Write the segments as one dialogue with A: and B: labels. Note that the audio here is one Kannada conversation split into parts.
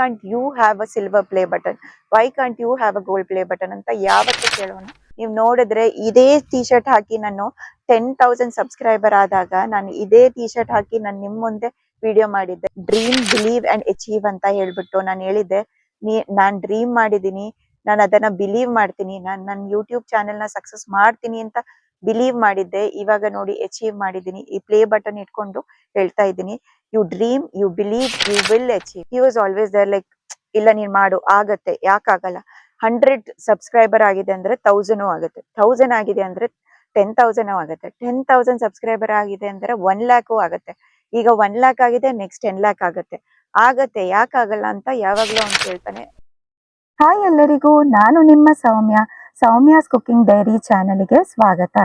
A: Can't you have a silver play button why can't you have a gold play button ಅಂತ ಯಾವತ್ತೂ ಕೇಳೋಣ. ನೀವು ನೋಡಿದ್ರೆ ಇದೇ ಟಿ ಶರ್ಟ್ ಹಾಕಿ ನಾನು ಟೆನ್ ತೌಸಂಡ್ ಸಬ್ಸ್ಕ್ರೈಬರ್ ಆದಾಗ ನಾನು ಇದೇ ಟಿ ಶರ್ಟ್ ಹಾಕಿ ನಾನು ನಿಮ್ ಮುಂದೆ ವಿಡಿಯೋ ಮಾಡಿದ್ದೆ. ಡ್ರೀಮ್ ಬಿಲೀವ್ ಅಂಡ್ ಅಚೀವ್ ಅಂತ ಹೇಳ್ಬಿಟ್ಟು ನಾನು ಹೇಳಿದ್ದೆ. ನೀ, ನಾನ್ ಡ್ರೀಮ್ ಮಾಡಿದೀನಿ ನಾನು ಅದನ್ನ ಬಿಲೀವ್ ಮಾಡ್ತೀನಿ. ನಾನು ನನ್ನ ಯೂಟ್ಯೂಬ್ ಚಾನೆಲ್ನ ಸಕ್ಸಸ್ ಮಾಡ್ತೀನಿ ಅಂತ ಬಿಲೀವ್ ಮಾಡಿದ್ದೆ. ಇವಾಗ ನೋಡಿ ಅಚೀವ್ ಮಾಡಿದ್ದೀನಿ. ಈ ಪ್ಲೇ ಬಟನ್ ಇಟ್ಕೊಂಡು ಹೇಳ್ತಾ ಇದ್ದೀನಿ. You dream you believe you will achieve he was always there like ಇಲ್ಲ, ನೀನ್ ಮಾಡು, ಆಗತ್ತೆ, ಯಾಕಾಗಲ್ಲ? ಹಂಡ್ರೆಡ್ ಸಬ್ಸ್ಕ್ರೈಬರ್ ಆಗಿದೆ ಅಂದ್ರೆ ತೌಸಂಡು ಆಗುತ್ತೆ. ತೌಸಂಡ್ ಆಗಿದೆ ಅಂದ್ರೆ ಟೆನ್ ತೌಸಂಡ್ ಆಗುತ್ತೆ. ಟೆನ್ ತೌಸಂಡ್ ಸಬ್ಸ್ಕ್ರೈಬರ್ ಆಗಿದೆ ಅಂದ್ರೆ ಒನ್ ಲ್ಯಾಕು ಆಗುತ್ತೆ. ಈಗ ಒನ್ ಲ್ಯಾಕ್ ಆಗಿದೆ ನೆಕ್ಸ್ಟ್ ಟೆನ್ ಲ್ಯಾಕ್ ಆಗುತ್ತೆ. ಆಗತ್ತೆ, ಯಾಕಾಗಲ್ಲ ಅಂತ ಯಾವಾಗ್ಲೂ ಅವ್ನು ಕೇಳ್ತಾನೆ. ಹಾಯ್ ಎಲ್ಲರಿಗೂ, ನಾನು ನಿಮ್ಮ ಸೌಮ್ಯ. ಸೌಮ್ಯಾಸ್ ಕುಕಿಂಗ್ ಡೈರಿ ಚಾನೆಲ್ಗೆ ಸ್ವಾಗತ.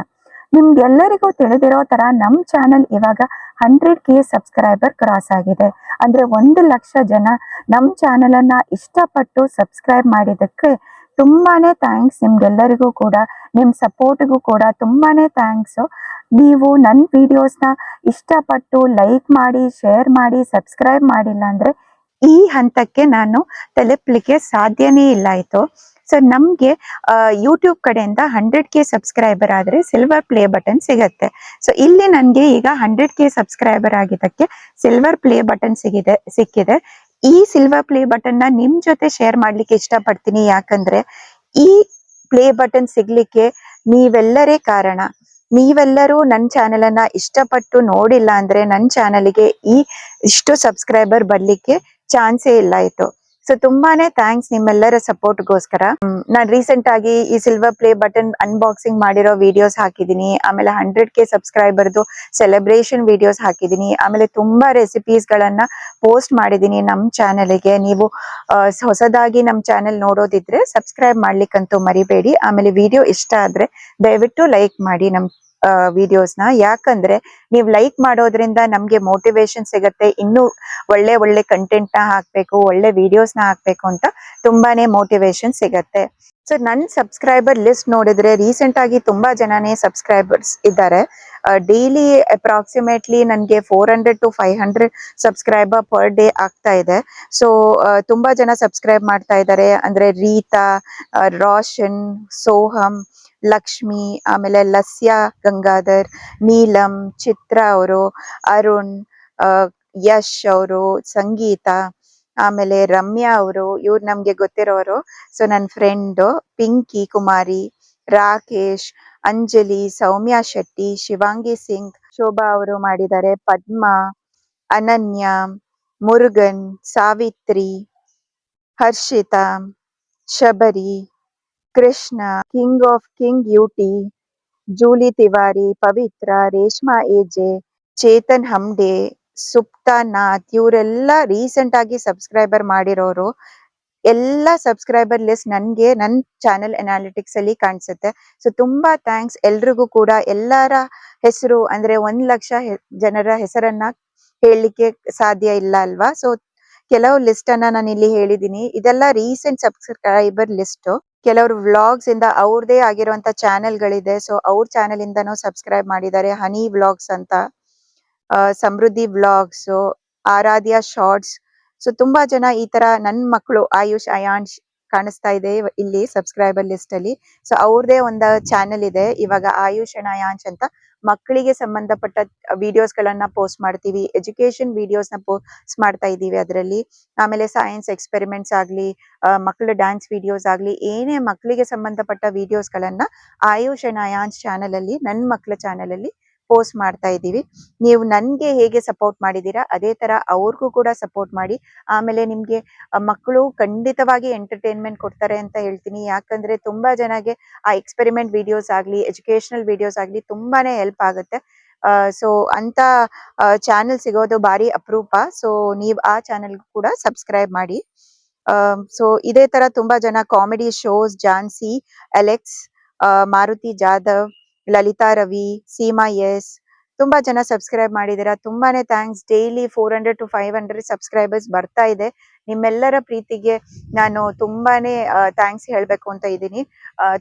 A: ನಿಮ್ಗೆಲ್ಲರಿಗೂ ತಿಳಿದಿರೋ ತರ ನಮ್ ಚಾನೆಲ್ ಇವಾಗ ಹಂಡ್ರೆಡ್ ಕೆ ಸಬ್ಸ್ಕ್ರೈಬರ್ ಕ್ರಾಸ್ ಆಗಿದೆ. ಅಂದ್ರೆ ಒಂದು ಲಕ್ಷ ಜನ ನಮ್ ಚಾನೆಲ್ ಅನ್ನ ಇಷ್ಟಪಟ್ಟು ಸಬ್ಸ್ಕ್ರೈಬ್ ಮಾಡಿದಕ್ಕೆ ತುಂಬಾನೇ ಥ್ಯಾಂಕ್ಸ್ ನಿಮ್ಗೆಲ್ಲರಿಗೂ ಕೂಡ, ನಿಮ್ ಸಪೋರ್ಟ್ಗೂ ಕೂಡ ತುಂಬಾನೇ ಥ್ಯಾಂಕ್ಸ್ ನೀವು ನನ್ನ ವಿಡಿಯೋಸ್ನ ಇಷ್ಟಪಟ್ಟು ಲೈಕ್ ಮಾಡಿ ಶೇರ್ ಮಾಡಿ ಸಬ್ಸ್ಕ್ರೈಬ್ ಮಾಡಿಲ್ಲ ಅಂದ್ರೆ ಈ ಹಂತಕ್ಕೆ ನಾನು ತಲುಪ್ಲಿಕ್ಕೆ ಸಾಧ್ಯನೇ ಇಲ್ಲ. ಆಯ್ತು. ಸೊ ನಮ್ಗೆ ಯೂಟ್ಯೂಬ್ ಕಡೆಯಿಂದ ಹಂಡ್ರೆಡ್ ಕೆ ಸಬ್ಸ್ಕ್ರೈಬರ್ ಆದ್ರೆ ಸಿಲ್ವರ್ ಪ್ಲೇ ಬಟನ್ ಸಿಗತ್ತೆ. ಸೊ ಇಲ್ಲಿ ನನ್ಗೆ ಈಗ ಹಂಡ್ರೆಡ್ ಕೆ ಸಬ್ಸ್ಕ್ರೈಬರ್ ಆಗಿದ್ದಕ್ಕೆ ಸಿಲ್ವರ್ ಪ್ಲೇ ಬಟನ್ ಸಿಗಿದೆ, ಸಿಕ್ಕಿದೆ. ಈ ಸಿಲ್ವರ್ ಪ್ಲೇ ಬಟನ್ನ ನಿಮ್ ಜೊತೆ ಶೇರ್ ಮಾಡ್ಲಿಕ್ಕೆ ಇಷ್ಟಪಡ್ತೀನಿ. ಯಾಕಂದ್ರೆ ಈ ಪ್ಲೇ ಬಟನ್ ಸಿಗ್ಲಿಕ್ಕೆ ನೀವೆಲ್ಲರೇ ಕಾರಣ. ನೀವೆಲ್ಲರೂ ನನ್ನ ಚಾನೆಲ್ ಅನ್ನ ಇಷ್ಟಪಟ್ಟು ನೋಡಿಲ್ಲ ಅಂದ್ರೆ ನನ್ನ ಚಾನೆಲ್ಗೆ ಈ ಇಷ್ಟು ಸಬ್ಸ್ಕ್ರೈಬರ್ ಬರ್ಲಿಕ್ಕೆ ಚಾನ್ಸೇ ಇಲ್ಲ ಆಯ್ತು ಸೊ ತುಂಬಾನೇ ಥ್ಯಾಂಕ್ಸ್ ನಿಮ್ಮೆಲ್ಲರ ಸಪೋರ್ಟ್ಗೋಸ್ಕರ ನಾನು ರೀಸೆಂಟ್ ಆಗಿ ಈ ಸಿಲ್ವರ್ ಪ್ಲೇ ಬಟನ್ ಅನ್ಬಾಕ್ಸಿಂಗ್ ಮಾಡಿರೋ ವಿಡಿಯೋಸ್ ಹಾಕಿದೀನಿ ಆಮೇಲೆ ಹಂಡ್ರೆಡ್ ಕೆ ಸಬ್ಸ್ಕ್ರೈಬರ್ದು ಸೆಲೆಬ್ರೇಷನ್ ವಿಡಿಯೋಸ್ ಹಾಕಿದೀನಿ ಆಮೇಲೆ ತುಂಬಾ ರೆಸಿಪೀಸ್ ಗಳನ್ನ ಪೋಸ್ಟ್ ಮಾಡಿದೀನಿ ನಮ್ ಚಾನೆಲ್ಗೆ ನೀವು ಹೊಸದಾಗಿ ನಮ್ ಚಾನೆಲ್ ನೋಡೋದಿದ್ರೆ ಸಬ್ಸ್ಕ್ರೈಬ್ ಮಾಡ್ಲಿಕ್ಕಂತೂ ಮರಿಬೇಡಿ. ಆಮೇಲೆ ವಿಡಿಯೋ ಇಷ್ಟ ಆದ್ರೆ ದಯವಿಟ್ಟು ಲೈಕ್ ಮಾಡಿ ನಮ್ ವಿಡಿಯೋಸ್ನ ಯಾಕಂದ್ರೆ ನೀವು ಲೈಕ್ ಮಾಡೋದ್ರಿಂದ ನಮ್ಗೆ ಮೋಟಿವೇಶನ್ ಸಿಗತ್ತೆ. ಇನ್ನೂ ಒಳ್ಳೆ ಒಳ್ಳೆ ಕಂಟೆಂಟ್ನ ಹಾಕ್ಬೇಕು, ಒಳ್ಳೆ ವಿಡಿಯೋಸ್ನ ಹಾಕ್ಬೇಕು ಅಂತ ತುಂಬಾನೇ ಮೋಟಿವೇಶನ್ ಸಿಗತ್ತೆ. ಸೊ ನನ್ ಸಬ್ಸ್ಕ್ರೈಬರ್ ಲಿಸ್ಟ್ ನೋಡಿದ್ರೆ ರೀಸೆಂಟ್ ಆಗಿ ತುಂಬಾ ಜನನೇ ಸಬ್ಸ್ಕ್ರೈಬರ್ಸ್ ಇದ್ದಾರೆ. ಡೈಲಿ ಅಪ್ರಾಕ್ಸಿಮೇಟ್ಲಿ ನನಗೆ four hundred to five hundred subscriber per day ಆಗ್ತಾ ಇದೆ. ಸೊ ತುಂಬಾ ಜನ ಸಬ್ಸ್ಕ್ರೈಬ್ ಮಾಡ್ತಾ ಇದ್ದಾರೆ. ಅಂದ್ರೆ ರೀತಾ ರೋಷನ್, ಸೋಹಮ್ ಲಕ್ಷ್ಮಿ, ಆಮೇಲೆ ಲಸ್ಯ, ಗಂಗಾಧರ್, ನೀಲಂ, ಚಿತ್ರ ಅವರು, ಅರುಣ್ ಯಶ್ ಅವರು, ಸಂಗೀತ, ಆಮೇಲೆ ರಮ್ಯಾ ಅವರು, ಇವ್ರು ನಮ್ಗೆ ಗೊತ್ತಿರೋರು. ಸೊ ನನ್ನ ಫ್ರೆಂಡ್ ಪಿಂಕಿ ಕುಮಾರಿ, ರಾಕೇಶ್, ಅಂಜಲಿ, ಸೌಮ್ಯ ಶೆಟ್ಟಿ, ಶಿವಾಂಗಿ ಸಿಂಗ್, ಶೋಭಾ ಅವರು ಮಾಡಿದ್ದಾರೆ. Padma, Ananya, Murugan, Savitri, Harshita, Shabari. Krishna king of king UT Julie Tiwari, Pavitra, Reshma, AJ, Chetan Hamde, Supta Nath, ಇವರೆಲ್ಲ ರೀಸೆಂಟ್ ಆಗಿ ಸಬ್ಸ್ಕ್ರೈಬರ್ ಮಾಡಿರೋರು. ಎಲ್ಲ ಸಬ್ಸ್ಕ್ರೈಬರ್ ಲಿಸ್ಟ್ ನನಗೆ, ನನ್ ಚಾನೆಲ್ ಅನಾಲಿಟಿಕ್ಸ್ ಅಲ್ಲಿ ಕಾಣಿಸುತ್ತೆ. ಸೊ ತುಂಬಾ ಥ್ಯಾಂಕ್ಸ್ ಎಲ್ರಿಗೂ ಕೂಡ. ಎಲ್ಲರ ಹೆಸರು ಅಂದ್ರೆ ಒಂದ್ ಲಕ್ಷ ಜನರ ಹೆಸರನ್ನ ಹೇಳಲಿಕ್ಕೆ ಸಾಧ್ಯ ಇಲ್ಲ ಅಲ್ವಾ? ಸೊ ಕೆಲವು ಲಿಸ್ಟ್ ಅನ್ನ ನಾನು ಇಲ್ಲಿ ಹೇಳಿದೀನಿ. ಇದೆಲ್ಲ ರೀಸೆಂಟ್ ಸಬ್ಸ್ಕ್ರೈಬರ್ ಲಿಸ್ಟ್ ಕೆಲವರು ವ್ಲಾಗ್ಸ್ ಇಂದ ಅವ್ರದೇ ಆಗಿರುವಂತ ಚಾನೆಲ್ ಗಳಿದೆ ಸೊ ಅವ್ರ ಚಾನೆಲ್ ಇಂದನೂ ಸಬ್ಸ್ಕ್ರೈಬ್ ಮಾಡಿದ್ದಾರೆ. ಹನಿ ವ್ಲಾಗ್ಸ್ ಅಂತ Samriddhi vlogs Aaradhya shorts so ತುಂಬಾ ಜನ ಈ ತರ ನನ್ ಮಕ್ಕಳು ಆಯುಷ್ ಅಯಾನ್ಶ್ ಕಾಣಿಸ್ತಾ ಇದೆ ಇಲ್ಲಿ ಸಬ್ಸ್ಕ್ರೈಬರ್ ಲಿಸ್ಟ್ ಅಲ್ಲಿ. ಸೊ ಅವ್ರದೇ ಒಂದು ಚಾನೆಲ್ ಇದೆ. ಇವಾಗ ಆಯುಷ್ ಅಂಡ್ ಅಯಾನ್ಶ್ ಅಂತ ಮಕ್ಕಳಿಗೆ ಸಂಬಂಧಪಟ್ಟ ವಿಡಿಯೋಸ್ ಗಳನ್ನ ಪೋಸ್ಟ್ ಮಾಡ್ತೀವಿ. ಎಜುಕೇಶನ್ ವಿಡಿಯೋಸ್ನ ಪೋಸ್ಟ್ ಮಾಡ್ತಾ ಇದೀವಿ ಅದರಲ್ಲಿ. ಆಮೇಲೆ ಸೈನ್ಸ್ ಎಕ್ಸ್ಪೆರಿಮೆಂಟ್ಸ್ ಆಗ್ಲಿ ಮಕ್ಕಳ ಡ್ಯಾನ್ಸ್ ವಿಡಿಯೋಸ್ ಆಗ್ಲಿ, ಏನೇ ಮಕ್ಕಳಿಗೆ ಸಂಬಂಧಪಟ್ಟ ವಿಡಿಯೋಸ್ ಗಳನ್ನ ಆಯುಷ್ ಅಂಡ್ ಅಯಾನ್ಸ್ ಚಾನೆಲ್ ಅಲ್ಲಿ ನನ್ನ ಮಕ್ಕಳ ಚಾನೆಲ್ ಅಲ್ಲಿ ಪೋಸ್ಟ್ ಮಾಡ್ತಾ ಇದ್ದೀವಿ. ನೀವು ನನಗೆ ಹೇಗೆ ಸಪೋರ್ಟ್ ಮಾಡಿದ್ದೀರಾ, ಅದೇ ತರ ಅವ್ರಿಗೂ ಕೂಡ ಸಪೋರ್ಟ್ ಮಾಡಿ. ಆಮೇಲೆ ನಿಮ್ಗೆ ಮಕ್ಕಳು ಖಂಡಿತವಾಗಿ ಎಂಟರ್ಟೈನ್ಮೆಂಟ್ ಕೊಡ್ತಾರೆ ಅಂತ ಹೇಳ್ತೀನಿ. ಯಾಕಂದ್ರೆ ತುಂಬಾ ಜನಗೆ ಆ ಎಕ್ಸ್ಪೆರಿಮೆಂಟ್ ವಿಡಿಯೋಸ್ ಆಗ್ಲಿ ಎಜುಕೇಶನಲ್ ವಿಡಿಯೋಸ್ ಆಗ್ಲಿ ತುಂಬಾನೇ ಹೆಲ್ಪ್ ಆಗುತ್ತೆ. ಸೊ ಅಂತ ಚಾನೆಲ್ ಸಿಗೋದು ಬಾರಿ ಅಪರೂಪ. ಸೊ ನೀವ್ ಆ ಚಾನೆಲ್ ಕೂಡ ಸಬ್ಸ್ಕ್ರೈಬ್ ಮಾಡಿ. ಸೊ ಇದೇ ತರ ತುಂಬಾ ಜನ comedy shows Jhansi Alex Maruti Jadhav Lalitha Ravi, Seema S. ತುಂಬಾ ಜನ ಸಬ್ಸ್ಕ್ರೈಬ್ ಮಾಡಿದೀರಾ ತುಂಬಾನೇ thanks daily four hundred to five hundred subscribers ಬರ್ತಾ ಇದೆ. ನಿಮ್ಮೆಲ್ಲರ ಪ್ರೀತಿಗೆ ನಾನು ತುಂಬಾನೇ ಥ್ಯಾಂಕ್ಸ್ ಹೇಳ್ಬೇಕು ಅಂತ ಇದ್ದೀನಿ.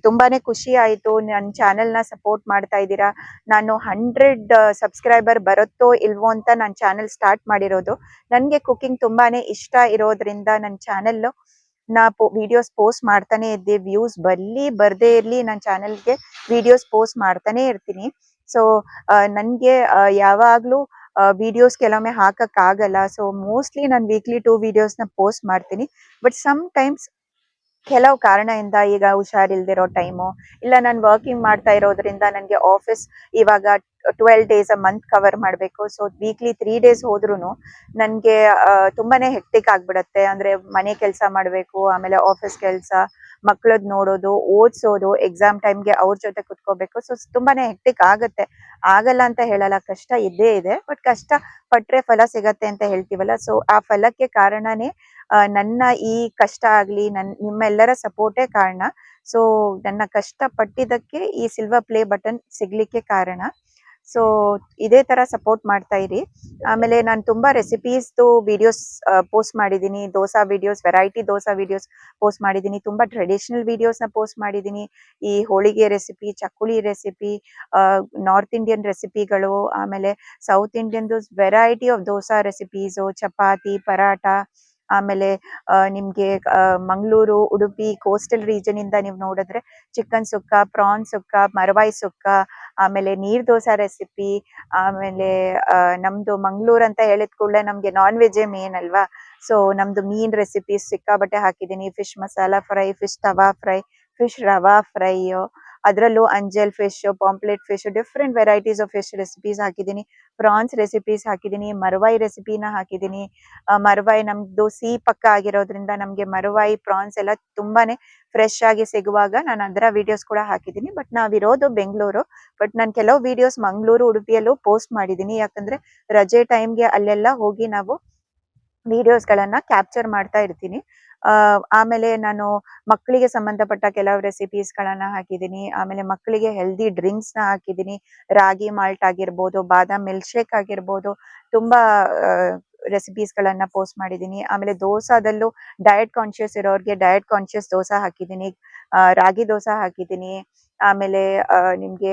A: ತುಂಬಾನೇ ಖುಷಿ ಆಯಿತು. ನನ್ನ ಚಾನೆಲ್ನ ಸಪೋರ್ಟ್ ಮಾಡ್ತಾ ಇದ್ದೀರಾ. ನಾನು ಹಂಡ್ರೆಡ್ ಸಬ್ಸ್ಕ್ರೈಬರ್ ಬರುತ್ತೋ ಇಲ್ವೋ ಅಂತ ನನ್ನ ಚಾನೆಲ್ ಸ್ಟಾರ್ಟ್ ಮಾಡಿರೋದು. ನನಗೆ ಕುಕ್ಕಿಂಗ್ ತುಂಬಾನೇ ಇಷ್ಟ ಇರೋದ್ರಿಂದ ನನ್ನ ಚಾನೆಲ್ ನಾ ವಿಡಿಯೋಸ್ ಪೋಸ್ಟ್ ಮಾಡ್ತಾನೆ ಇದ್ದೆ ವ್ಯೂಸ್ ಬರ್ಲಿ, ಬರ್ದೇ ಇರ್ಲಿ ನನ್ನ ಚಾನೆಲ್ಗೆ ವಿಡಿಯೋಸ್ ಪೋಸ್ಟ್ ಮಾಡ್ತಾನೆ ಇರ್ತೀನಿ. ಸೊ ನನಗೆ ಯಾವಾಗಲೂ ವಿಡಿಯೋಸ್ ಕೆಲವೊಮ್ಮೆ ಹಾಕಕ್ ಆಗಲ್ಲ ಸೊ ಮೋಸ್ಟ್ಲಿ ನಾನು ವೀಕ್ಲಿ ಟೂ ವಿಡಿಯೋಸ್ನ ಪೋಸ್ಟ್ ಮಾಡ್ತೀನಿ. ಬಟ್ ಸಮ್ ಟೈಮ್ಸ್ ಕೆಲವು ಕಾರಣದಿಂದ ಈಗ ಹುಷಾರಿಲ್ದಿರೋ ಟೈಮು, ಇಲ್ಲ ನಾನು ವರ್ಕಿಂಗ್ ಮಾಡ್ತಾ ಇರೋದ್ರಿಂದ ನನಗೆ ಆಫೀಸ್ ಇವಾಗ twelve days a month cover ಮಾಡಬೇಕು. ಸೊ ವೀಕ್ಲಿ ತ್ರೀ ಡೇಸ್ ಹೋದ್ರೂ ನನಗೆ ತುಂಬಾನೇ ಹೆಕ್ಟಿಕ್ ಆಗ್ಬಿಡತ್ತೆ. ಅಂದ್ರೆ ಮನೆ ಕೆಲಸ ಮಾಡಬೇಕು, ಆಮೇಲೆ ಆಫೀಸ್ ಕೆಲಸ ಮಕ್ಕಳದ್ ನೋಡೋದು, ಓದ್ಸೋದು ಎಕ್ಸಾಮ್ ಟೈಮ್ಗೆ ಅವ್ರ ಜೊತೆ ಕುತ್ಕೋಬೇಕು. ಸೊ ತುಂಬಾನೇ ಹೆಕ್ಟಿಕ್ ಆಗತ್ತೆ. ಆಗಲ್ಲ ಅಂತ ಹೇಳಲ್ಲ, ಕಷ್ಟ ಇದ್ದೇ ಇದೆ. ಬಟ್ ಕಷ್ಟ ಪಟ್ರೆ ಫಲ ಸಿಗತ್ತೆ ಅಂತ ಹೇಳ್ತೀವಲ್ಲ. ಸೊ ಆ ಫಲಕ್ಕೆ ಕಾರಣನೇ ನನ್ನ ಈ ಕಷ್ಟ ಆಗ್ಲಿ, ನನ್, ನಿಮ್ಮೆಲ್ಲರ ಸಪೋರ್ಟೇ ಕಾರಣ. ಸೊ ನನ್ನ ಕಷ್ಟ ಪಟ್ಟಿದ್ದಕ್ಕೆ ಈ ಸಿಲ್ವರ್ ಪ್ಲೇ ಬಟನ್ ಸಿಗ್ಲಿಕ್ಕೆ ಕಾರಣ. ಸೊ ಇದೇ ತರ ಸಪೋರ್ಟ್ ಮಾಡ್ತಾ ಇರಿ. ಆಮೇಲೆ ನಾನು ತುಂಬಾ ರೆಸಿಪೀಸ್ದು ವಿಡಿಯೋಸ್ ಪೋಸ್ಟ್ ಮಾಡಿದ್ದೀನಿ dosa videos variety dosa videos post ಮಾಡಿದ್ದೀನಿ ತುಂಬಾ ಟ್ರೆಡಿಷನಲ್ ವಿಡಿಯೋಸ್ನ ಪೋಸ್ಟ್ ಮಾಡಿದ್ದೀನಿ ಈ ಹೋಳಿಗೆ ರೆಸಿಪಿ ಚಕ್ಕುಳಿ ರೆಸಿಪಿ ನಾರ್ತ್ ಇಂಡಿಯನ್ ರೆಸಿಪಿಗಳು ಆಮೇಲೆ south ಇಂಡಿಯನ್ದು variety of dosa recipes chapati paratha ಆಮೇಲೆ ನಿಮ್ಗೆ ಮಂಗಳೂರು, ಉಡುಪಿ ಕೋಸ್ಟಲ್ ರೀಜನ್ ಇಂದ ನೀವು ನೋಡಿದ್ರೆ ಚಿಕನ್ ಸುಕ್ಕ ಪ್ರಾನ್ ಸುಕ್ಕ ಮರವಾಯಿ ಸುಕ್ಕ, ಆಮೇಲೆ ನೀರ್ ದೋಸೆ ರೆಸಿಪಿ ಆಮೇಲೆ ನಮ್ದು ಮಂಗಳೂರು ಅಂತ ಹೇಳಿದ ಕೂಡಲೇ ನಮ್ಗೆ ನಾನ್ ವೆಜ್ ಮೇನ್ ಅಲ್ವಾ? ಸೊ ನಮ್ದು ಮೀನ್ ರೆಸಿಪೀಸ್ ಸಿಕ್ಕಾಬಟ್ಟೆ ಹಾಕಿದೀನಿ fish masala fry fish tawa fry fish rava fry ಅದರಲ್ಲೂ ಅಂಜಲ್ fish pomfret fish different varieties of fish recipes ಹಾಕಿದೀನಿ prawns recipes ಹಾಕಿದೀನಿ ಮರವಾಯಿ ರೆಸಿಪಿನ ಹಾಕಿದೀನಿ ಆ, ಮರವಾಯಿ ನಮ್ದು ಸಿ ಪಕ್ಕ ಆಗಿರೋದ್ರಿಂದ ನಮ್ಗೆ ಮರವಾಯಿ ಪ್ರಾನ್ಸ್ ಎಲ್ಲ ತುಂಬಾನೇ ಫ್ರೆಶ್ ಆಗಿ ಸಿಗುವಾಗ ನಾನು ಅದರ ವಿಡಿಯೋಸ್ ಕೂಡ ಹಾಕಿದ್ದೀನಿ. ಬಟ್ ನಾವಿರೋದು ಬೆಂಗಳೂರು. ಬಟ್ ನಾನು ಕೆಲವು ವಿಡಿಯೋಸ್ ಮಂಗಳೂರು ಉಡುಪಿಯಲ್ಲೂ ಪೋಸ್ಟ್ ಮಾಡಿದ್ದೀನಿ. ಯಾಕಂದ್ರೆ ರಜೆ ಟೈಮ್ಗೆ ಅಲ್ಲೆಲ್ಲ ಹೋಗಿ ನಾವು ವಿಡಿಯೋಸ್ ಗಳನ್ನ ಕ್ಯಾಪ್ಚರ್ ಮಾಡ್ತಾ ಇರ್ತೀನಿ. ಆಮೇಲೆ ನಾನು ಮಕ್ಕಳಿಗೆ ಸಂಬಂಧಪಟ್ಟ ಕೆಲವು ರೆಸಿಪೀಸ್ ಗಳನ್ನ ಹಾಕಿದ್ದೀನಿ. ಆಮೇಲೆ ಮಕ್ಕಳಿಗೆ ಹೆಲ್ದಿ ಡ್ರಿಂಕ್ಸ್ನ ಹಾಕಿದ್ದೀನಿ. ರಾಗಿ ಮಾಲ್ಟ್ ಆಗಿರ್ಬೋದು, ಬಾದಾಮ್ ಮಿಲ್ಕ್ ಶೇಕ್ ಆಗಿರ್ಬೋದು. ತುಂಬಾ ರೆಸಿಪೀಸ್ ಗಳನ್ನ ಪೋಸ್ಟ್ ಮಾಡಿದ್ದೀನಿ. ಆಮೇಲೆ ದೋಸಾದಲ್ಲೂ ಡಯಟ್ ಕಾನ್ಶಿಯಸ್ ಇರೋರ್ಗೆ ಡಯಟ್ ಕಾನ್ಶಿಯಸ್ ದೋಸಾ ಹಾಕಿದ್ದೀನಿ. ರಾಗಿ ದೋಸಾ ಹಾಕಿದ್ದೀನಿ. ಆಮೇಲೆ ನಿಮ್ಗೆ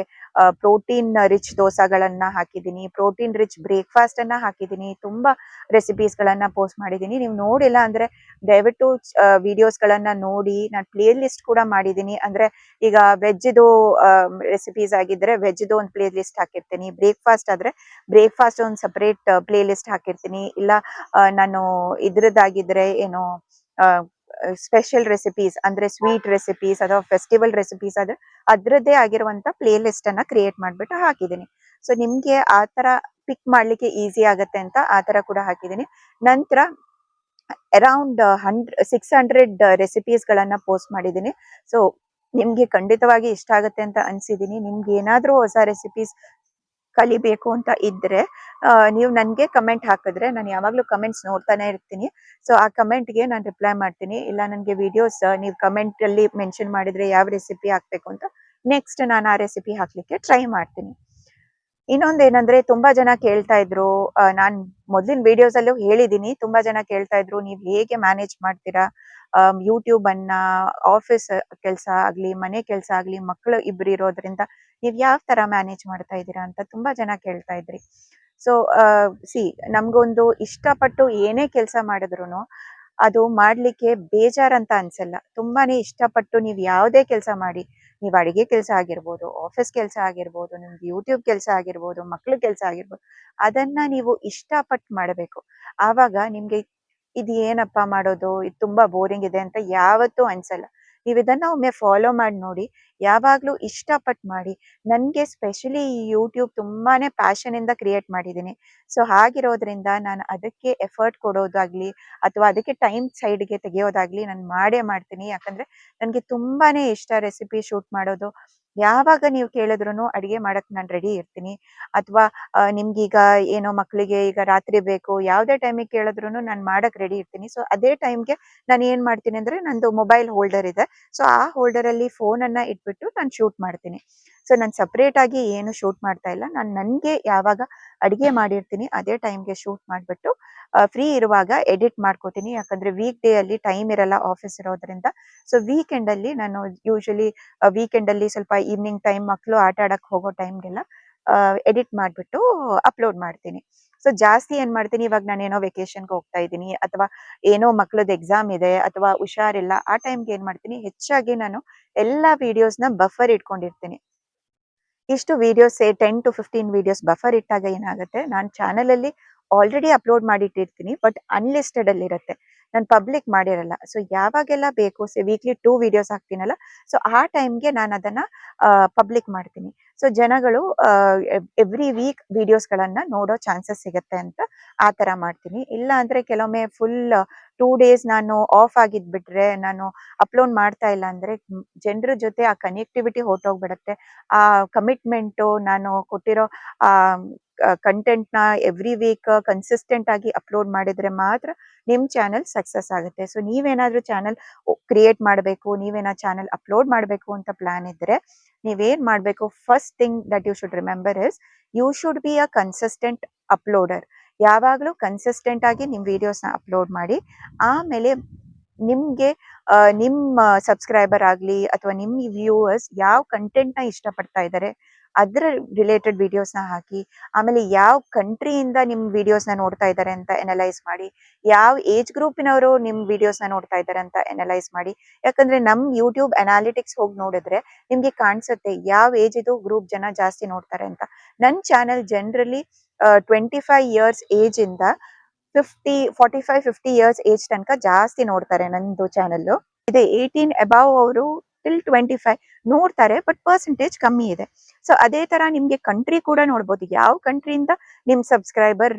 A: ಪ್ರೋಟೀನ್ ರಿಚ್ ದೋಸಾಗಳನ್ನ ಹಾಕಿದ್ದೀನಿ ಪ್ರೋಟೀನ್ ರಿಚ್ ಬ್ರೇಕ್ಫಾಸ್ಟ್ ಅನ್ನ ಹಾಕಿದ್ದೀನಿ, ತುಂಬಾ ರೆಸಿಪೀಸ್ ಗಳನ್ನ ಪೋಸ್ಟ್ ಮಾಡಿದ್ದೀನಿ. ನೀವು ನೋಡಿಲ್ಲ ಅಂದ್ರೆ ದಯವಿಟ್ಟು ವಿಡಿಯೋಸ್ ಗಳನ್ನ ನೋಡಿ, ನಾನು ಪ್ಲೇ ಲಿಸ್ಟ್ ಕೂಡ ಮಾಡಿದ್ದೀನಿ. ಅಂದ್ರೆ ಈಗ ವೆಜ್ದು ರೆಸಿಪೀಸ್ ಆಗಿದ್ರೆ ವೆಜ್ದು ಒಂದು ಪ್ಲೇ ಲಿಸ್ಟ್ ಹಾಕಿರ್ತೀನಿ. ಬ್ರೇಕ್ಫಾಸ್ಟ್ ಆದ್ರೆ ಬ್ರೇಕ್ಫಾಸ್ಟ್ ಒಂದು ಸಪರೇಟ್ ಪ್ಲೇ ಲಿಸ್ಟ್ ಹಾಕಿರ್ತೀನಿ. ಇಲ್ಲ ನಾನು ಇದ್ರದ್ದಾಗಿದ್ರೆ ಏನು ಸ್ಪೆಷಲ್ ರೆಸಿಪೀಸ್ ಅಂದ್ರೆ ಸ್ವೀಟ್ ರೆಸಿಪೀಸ್ ಅಥವಾ ಫೆಸ್ಟಿವಲ್ ರೆಸಿಪೀಸ್ ಆದ್ರೆ ಅದ್ರದ್ದೇ ಆಗಿರುವಂತ ಪ್ಲೇ ಲಿಸ್ಟ್ ಅನ್ನ ಕ್ರಿಯೇಟ್ ಮಾಡ್ಬಿಟ್ಟು ಹಾಕಿದ್ದೀನಿ. ಸೊ ನಿಮ್ಗೆ ಆ ತರ ಪಿಕ್ ಮಾಡ್ಲಿಕ್ಕೆ ಈಸಿ ಆಗತ್ತೆ ಅಂತ ಆ ತರ ಕೂಡ ಹಾಕಿದ್ದೀನಿ. ನಂತರ around hundred six hundred recipes ಗಳನ್ನ ಪೋಸ್ಟ್ ಮಾಡಿದ್ದೀನಿ. ಸೊ ನಿಮ್ಗೆ ಖಂಡಿತವಾಗಿ ಇಷ್ಟ ಆಗತ್ತೆ ಅಂತ ಅನ್ಸಿದೀನಿ ನಿಮ್ಗೆ ಏನಾದ್ರೂ ಹೊಸ ರೆಸಿಪೀಸ್ ಕಲಿಬೇಕು ಅಂತ ಇದ್ರೆ ನೀವು ನನ್ಗೆ ಕಮೆಂಟ್ ಹಾಕಿದ್ರೆ ನಾನು ಯಾವಾಗ್ಲೂ ಕಮೆಂಟ್ಸ್ ನೋಡ್ತಾನೆ ಇರ್ತೀನಿ. ಸೊ ಆ ಕಮೆಂಟ್ಗೆ ನಾನು ರಿಪ್ಲೈ ಮಾಡ್ತೀನಿ. ಇಲ್ಲ ನನಗೆ ವಿಡಿಯೋಸ್ ನೀವು ಕಮೆಂಟ್ ಅಲ್ಲಿ ಮೆನ್ಷನ್ ಮಾಡಿದ್ರೆ ಯಾವ ರೆಸಿಪಿ ಹಾಕ್ಬೇಕು ಅಂತ ನೆಕ್ಸ್ಟ್ ನಾನು ಆ ರೆಸಿಪಿ ಹಾಕ್ಲಿಕ್ಕೆ ಟ್ರೈ ಮಾಡ್ತೀನಿ. ಇನ್ನೊಂದ್ ಏನಂದ್ರೆ ತುಂಬಾ ಜನ ಕೇಳ್ತಾ ಇದ್ರು ನಾನು ನಾನ್ ಮೊದ್ಲಿನ ವಿಡಿಯೋಸ್ ಅಲ್ಲೂ ಹೇಳಿದೀನಿ, ತುಂಬಾ ಜನ ಕೇಳ್ತಾ ಇದ್ರು, ನೀವ್ ಹೇಗೆ ಮ್ಯಾನೇಜ್ ಮಾಡ್ತೀರಾ? ಯೂಟ್ಯೂಬ್ ಅನ್ನ ಆಫೀಸ್ ಕೆಲಸ ಆಗ್ಲಿ, ಮನೆ ಕೆಲಸ ಆಗ್ಲಿ ಮಕ್ಕಳು ಇಬ್ರು ಇರೋದ್ರಿಂದ ನೀವ್ ಯಾವ ತರ ಮ್ಯಾನೇಜ್ ಮಾಡ್ತಾ ಇದ್ದೀರಾ? ಅಂತ ತುಂಬಾ ಜನ ಕೇಳ್ತಾ ಇದ್ರಿ. ಸೊ ಸಿ ನಮ್ಗೊಂದು ಇಷ್ಟಪಟ್ಟು ಏನೇ ಕೆಲಸ ಮಾಡಿದ್ರು ಅದು ಮಾಡ್ಲಿಕ್ಕೆ ಬೇಜಾರ್ ಅಂತ ಅನ್ಸಲ್ಲ. ತುಂಬಾನೇ ಇಷ್ಟಪಟ್ಟು ನೀವ್ ಯಾವ್ದೇ ಕೆಲಸ ಮಾಡಿ ನೀವ್ ಅಡಿಗೆ ಕೆಲಸ ಆಗಿರ್ಬೋದು ಆಫೀಸ್ ಕೆಲಸ ಆಗಿರ್ಬೋದು, ನಿಮ್ದು ಯೂಟ್ಯೂಬ್ ಕೆಲಸ ಆಗಿರ್ಬೋದು, ಮಕ್ಳ ಕೆಲಸ ಆಗಿರ್ಬೋದು, ಅದನ್ನ ನೀವು ಇಷ್ಟಪಟ್ಟು ಮಾಡಬೇಕು. ಆವಾಗ ನಿಮ್ಗೆ ಇದು ಏನಪ್ಪ ಮಾಡೋದು, ಇದು ತುಂಬಾ ಬೋರಿಂಗ್ ಇದೆ ಅಂತ ಯಾವತ್ತೂ ಅನ್ಸಲ್ಲ. ನೀವ್ ಇದನ್ನು ಒಮ್ಮೆ ಫಾಲೋ ಮಾಡಿ ನೋಡಿ, ಯಾವಾಗಲೂ ಇಷ್ಟಪಟ್ಟು ಮಾಡಿ. ನನಗೆ ಸ್ಪೆಷಲಿ ಈ ಯೂಟ್ಯೂಬ್ ತುಂಬಾನೇ ಪ್ಯಾಷನ್ ಇಂದ ಕ್ರಿಯೇಟ್ ಮಾಡಿದ್ದೀನಿ. ಸೊ ಹಾಗಿರೋದ್ರಿಂದ ನಾನು ಅದಕ್ಕೆ ಎಫರ್ಟ್ ಕೊಡೋದಾಗ್ಲಿ ಅಥವಾ ಅದಕ್ಕೆ ಟೈಮ್ ಸೈಡ್ಗೆ ತೆಗೆಯೋದಾಗ್ಲಿ ನಾನು ಮಾಡೇ ಮಾಡ್ತೀನಿ. ಯಾಕಂದ್ರೆ ನನ್ಗೆ ತುಂಬಾನೇ ಇಷ್ಟ ರೆಸಿಪಿ ಶೂಟ್ ಮಾಡೋದು. ಯಾವಾಗ ನೀವು ಕೇಳಿದ್ರು ಅಡಿಗೆ ಮಾಡಕ್ ನಾನು ರೆಡಿ ಇರ್ತೀನಿ. ಅಥವಾ ನಿಮ್ಗೀಗ ಏನೋ ಮಕ್ಕಳಿಗೆ ಈಗ ರಾತ್ರಿ ಬೇಕು, ಯಾವ್ದೇ ಟೈಮಿಗೆ ಕೇಳಿದ್ರು ನಾನು ಮಾಡಕ್ ರೆಡಿ ಇರ್ತೀನಿ. ಸೊ ಅದೇ ಟೈಮ್ಗೆ ನಾನು ಏನ್ ಮಾಡ್ತೀನಿ ಅಂದ್ರೆ ನಂದು ಮೊಬೈಲ್ ಹೋಲ್ಡರ್ ಇದೆ. ಸೊ ಆ ಹೋಲ್ಡರ್ ಅಲ್ಲಿ ಫೋನ್ ಅನ್ನ ಇಟ್ಬಿಟ್ಟು ನಾನು ಶೂಟ್ ಮಾಡ್ತೀನಿ. ಸೊ ನಾನು ಸಪ್ರೇಟಾಗಿ ಏನು ಶೂಟ್ ಮಾಡ್ತಾ ಇಲ್ಲ. ನಾನು ನನಗೆ ಯಾವಾಗ ಅಡುಗೆ ಮಾಡಿರ್ತೀನಿ, ಅದೇ ಟೈಮ್ಗೆ ಶೂಟ್ ಮಾಡಿಬಿಟ್ಟು ಫ್ರೀ ಇರುವಾಗ ಎಡಿಟ್ ಮಾಡ್ಕೋತೀನಿ. ಯಾಕಂದ್ರೆ ವೀಕ್ ಡೇ ಅಲ್ಲಿ ಟೈಮ್ ಇರಲ್ಲ ಆಫೀಸ್ ಇರೋದ್ರಿಂದ. ಸೊ ವೀಕೆಂಡ್ ಅಲ್ಲಿ ನಾನು ಯೂಶಲಿ ವೀಕೆಂಡಲ್ಲಿ ಸ್ವಲ್ಪ ಈವ್ನಿಂಗ್ ಟೈಮ್ ಮಕ್ಕಳು ಆಟ ಆಡಕ್ಕೆ ಹೋಗೋ ಟೈಮ್ಗೆಲ್ಲ ಎಡಿಟ್ ಮಾಡಿಬಿಟ್ಟು ಅಪ್ಲೋಡ್ ಮಾಡ್ತೀನಿ. ಸೊ ಜಾಸ್ತಿ ಏನು ಮಾಡ್ತೀನಿ? ಇವಾಗ ನಾನು ಏನೋ ವೆಕೇಶನ್ಗೆ ಹೋಗ್ತಾ ಇದ್ದೀನಿ, ಅಥವಾ ಏನೋ ಮಕ್ಕಳದ್ದು ಎಕ್ಸಾಮ್ ಇದೆ, ಅಥವಾ ಹುಷಾರಿಲ್ಲ, ಆ ಟೈಮ್ಗೆ ಏನು ಮಾಡ್ತೀನಿ? ಹೆಚ್ಚಾಗಿ ನಾನು ಎಲ್ಲಾ ವಿಡಿಯೋಸ್ನ ಬಫರ್ ಇಟ್ಕೊಂಡಿರ್ತೀನಿ. ಇಷ್ಟು videos ten to fifteen videos buffer ಇಟ್ಟಾಗ ಏನಾಗುತ್ತೆ? ನಾನು ಚಾನಲ್ ಅಲ್ಲಿ ಆಲ್ರೆಡಿ ಅಪ್ಲೋಡ್ ಮಾಡಿಟ್ಟಿರ್ತೀನಿ ಬಟ್ ಅನ್ಲಿಸ್ಟೆಡ್ ಅಲ್ಲಿ ಇರುತ್ತೆ. ನಾನು ಪಬ್ಲಿಕ್ ಮಾಡಿರಲ್ಲ. ಸೊ ಯಾವಾಗೆಲ್ಲ ಬೇಕು ವೀಕ್ಲಿ ಟೂ ವಿಡಿಯೋಸ್ ಹಾಕ್ತೀನಲ್ಲ ಸೊ ಆ ಟೈಮ್ಗೆ ನಾನು ಅದನ್ನ ಪಬ್ಲಿಕ್ ಮಾಡ್ತೀನಿ. ಸೊ ಜನಗಳು ಎವ್ರಿ ವೀಕ್ ವಿಡಿಯೋಸ್ಗಳನ್ನ ನೋಡೋ ಚಾನ್ಸಸ್ ಸಿಗುತ್ತೆ ಅಂತ ಆ ತರ ಮಾಡ್ತೀನಿ. ಇಲ್ಲ ಅಂದ್ರೆ ಕೆಲವೊಮ್ಮೆ ಫುಲ್ ಟೂ ಡೇಸ್ ನಾನು ಆಫ್ ಆಗಿದ್ಬಿಟ್ರೆ, ನಾನು ಅಪ್ಲೋಡ್ ಮಾಡ್ತಾ ಇಲ್ಲ ಅಂದ್ರೆ ಜನರ ಜೊತೆ ಆ ಕನೆಕ್ಟಿವಿಟಿ ಹೊರ್ಟೋಗ್ಬಿಡುತ್ತೆ. ಆ ಕಮಿಟ್ಮೆಂಟು ನಾನು ಕೊಟ್ಟಿರೋ, ಆ ಕಂಟೆಂಟ್ನ ಎವ್ರಿ ವೀಕ್ ಕನ್ಸಿಸ್ಟೆಂಟ್ ಆಗಿ ಅಪ್ಲೋಡ್ ಮಾಡಿದ್ರೆ ಮಾತ್ರ ನಿಮ್ ಚಾನೆಲ್ ಸಕ್ಸಸ್ ಆಗುತ್ತೆ. ಸೊ ನೀವೇನಾದ್ರೂ ಚಾನೆಲ್ ಕ್ರಿಯೇಟ್ ಮಾಡಬೇಕು, ನೀವೇನೋ ಚಾನೆಲ್ ಅಪ್ಲೋಡ್ ಮಾಡಬೇಕು ಅಂತ ಪ್ಲಾನ್ ಇದ್ರೆ ನೀವೇನ್ ಮಾಡ್ಬೇಕು? First thing that you should remember is you should be a consistent uploader ಯಾವಾಗಲೂ ಕನ್ಸಿಸ್ಟೆಂಟ್ ಆಗಿ ನಿಮ್ ವಿಡಿಯೋಸ್ನ ಅಪ್ಲೋಡ್ ಮಾಡಿ. ಆಮೇಲೆ ನಿಮ್ಗೆ ನಿಮ್ಮ ಸಬ್ಸ್ಕ್ರೈಬರ್ ಆಗ್ಲಿ ಅಥವಾ ನಿಮ್ ವ್ಯೂವರ್ಸ್ ಯಾವ ಕಂಟೆಂಟ್ನ ಇಷ್ಟಪಡ್ತಾ ಇದ್ದಾರೆ ಅದ್ರ ರಿಲೇಟೆಡ್ ವಿಡಿಯೋಸ್ನ ಹಾಕಿ, ಆಮೇಲೆ ಯಾವ ಕಂಟ್ರಿಯಿಂದ ನಿಮ್ ವಿಡಿಯೋಸ್ನ ನೋಡ್ತಾ ಇದ್ದಾರೆ ಅಂತ ಎನಲೈಸ್ ಮಾಡಿ, ಯಾವ ಏಜ್ ಗ್ರೂಪಿನವರು ನಿಮ್ ವಿಡಿಯೋಸ್ನ ನೋಡ್ತಾ ಇದ್ದಾರೆ ಅಂತ ಎನಲೈಸ್ ಮಾಡಿ, ಯಾಕಂದ್ರೆ ನಮ್ ಯೂಟ್ಯೂಬ್ ಅನಾಲಿಟಿಕ್ಸ್ ಹೋಗಿ ನೋಡಿದ್ರೆ ನಿಮ್ಗೆ ಕಾಣಿಸುತ್ತೆ ಯಾವ ಏಜ್ ಇದು ಗ್ರೂಪ್ ಜನ ಜಾಸ್ತಿ ನೋಡ್ತಾರೆ ಅಂತ. ನನ್ channel generally twenty five years age ಇಂದ fifty forty five fifty years age ತನಕ ಜಾಸ್ತಿ ನೋಡ್ತಾರೆ ನಂದು ಚಾನೆಲ್ ಇದೆ ಏಯ್ಟೀನ್ ಅಬಾವ್ ಅವರು ಟಿಲ್ ಟ್ವೆಂಟಿ ಫೈವ್ ನೋಡ್ತಾರೆ ಬಟ್ ಪರ್ಸೆಂಟೇಜ್ ಕಮ್ಮಿ ಇದೆ. ಸೊ ಅದೇ ತರ ನಿಮ್ಗೆ ಕಂಟ್ರಿ ಕೂಡ ನೋಡ್ಬೋದು. ಯಾವ ಕಂಟ್ರಿಯಿಂದ ನಿಮ್ ಸಬ್ಸ್ಕ್ರೈಬರ್